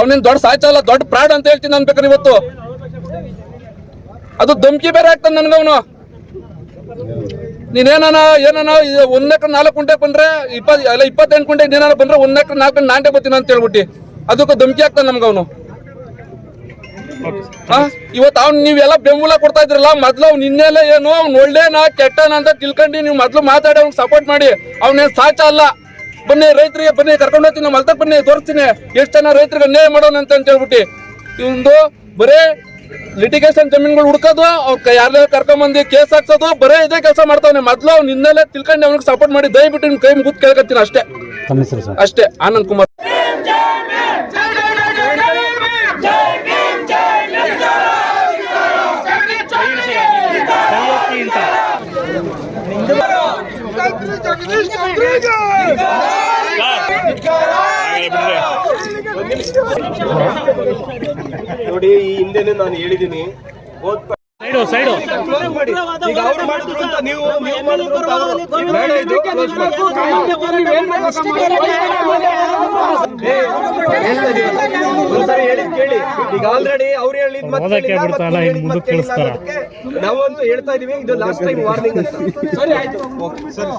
ಅವನೇನ್ ದೊಡ್ಡ ಸಾಚ ಅಲ್ಲ, ದೊಡ್ಡ ಪ್ರಾಡ್ ಅಂತ ಹೇಳ್ತೀನಿ ನಾನು ಇವತ್ತು. ಅದು ಧಮ್ಕಿ ಬೇರೆ ಆಗ್ತಾನೆ ನನ್ಗವನು. ನೀನೇನಾನ ಏನಾನ ಒಂದಕ್ಕ ನಾಲ್ಕು ಕುಂಟೆ ಬಂದ್ರೆ ಇಪ್ಪತ್, ಅಲ್ಲ, ಇಪ್ಪತ್ತೆಂಟು ಕುಂಟೆ ನೀನಾನ ಬಂದ್ರೆ ಒಂದ್ ಎಕರೆ ನಾಲ್ಕು ನಾಂಟೆ ಬರ್ತೀನಿ ಅಂತ ಹೇಳ್ಬಿಟ್ಟು. ಅದಕ್ಕೆ ಧಮ್ಕಿ ಆಗ್ತಾನೆ ನಮ್ಗೆ ಅವನು. ಇವತ್ತು ಅವ್ನು ನೀವೆಲ್ಲ ಬೆಂಬಲ ಕೊಡ್ತಾ ಇದ್ರಲ್ಲ, ಮೊದ್ಲು ಅವ್ನು ಇನ್ನೆಲ್ಲ ಏನು, ಅವ್ನು ಒಳ್ಳೇನಾ, ಕೆಟ್ಟನ ಅಂತ ತಿಳ್ಕೊಂಡು ನೀವು ಮೊದ್ಲು ಮಾತಾಡಿ, ಅವ್ನಿಗೆ ಸಪೋರ್ಟ್ ಮಾಡಿ. ಅವನೇನು ಸಾಚ ಅಲ್ಲ. ಬನ್ನಿ, ರೈತರಿಗೆ ಬನ್ನಿ, ಕರ್ಕೊಂಡು ಹೋಗ್ತೀನಿ ನಮ್ಮ ಬನ್ನಿ, ತೋರಿಸ್ತೀನಿ. ಎಷ್ಟು ಜನ ರೈತರಿಗೆ ಅನ್ಯಾಯ ಮಾಡೋಣ ಅಂತ ಹೇಳ್ಬಿಟ್ಟು. ಇವಂದು ಬರೇ ಲಿಟಿಗೇಷನ್ ಜಮೀನುಗಳು ಹುಡ್ಕೋದು ಅವ್ರ ಯಾರೇ ಕರ್ಕೊಂಬಂದು ಕೇಸ್ ಹಾಕ್ಸೋದು ಬರೇ ಇದೇ ಕೆಲಸ ಮಾಡ್ತಾವನೆ ಮೊದಲು ಅವ್ನು ಇನ್ನೆಲ್ಲ ತಿಳ್ಕೊಂಡು ಅವ್ನಿಗೆ ಸಪೋರ್ಟ್ ಮಾಡಿ ದಯವಿಟ್ಟು ನಿಮ್ ಕೈ ಮುಗಿದು ಕೇಳ್ಕೊತೀನಿ ಅಷ್ಟೇ ಅಷ್ಟೇ ಆನಂದ್ ಕುಮಾರ್ ನೋಡಿ ಈ ಹಿಂದೆನೆ ನಾನು ಹೇಳಿದ್ದೀನಿ ಸೈಡು ಸೈಡು. ಈಗ ಆಲ್ರೆಡಿ ಅವ್ರು ಹೇಳಿದ್ ನಾವಂತೂ ಹೇಳ್ತಾ ಇದೀವಿ ಇದು ಲಾಸ್ಟ್ ಟೈಮ್ ವಾರ್ನಿಂಗ್ ಅಂತ. ಸರಿ ಆಯ್ತು. ಓಕೆ ಸರಿ.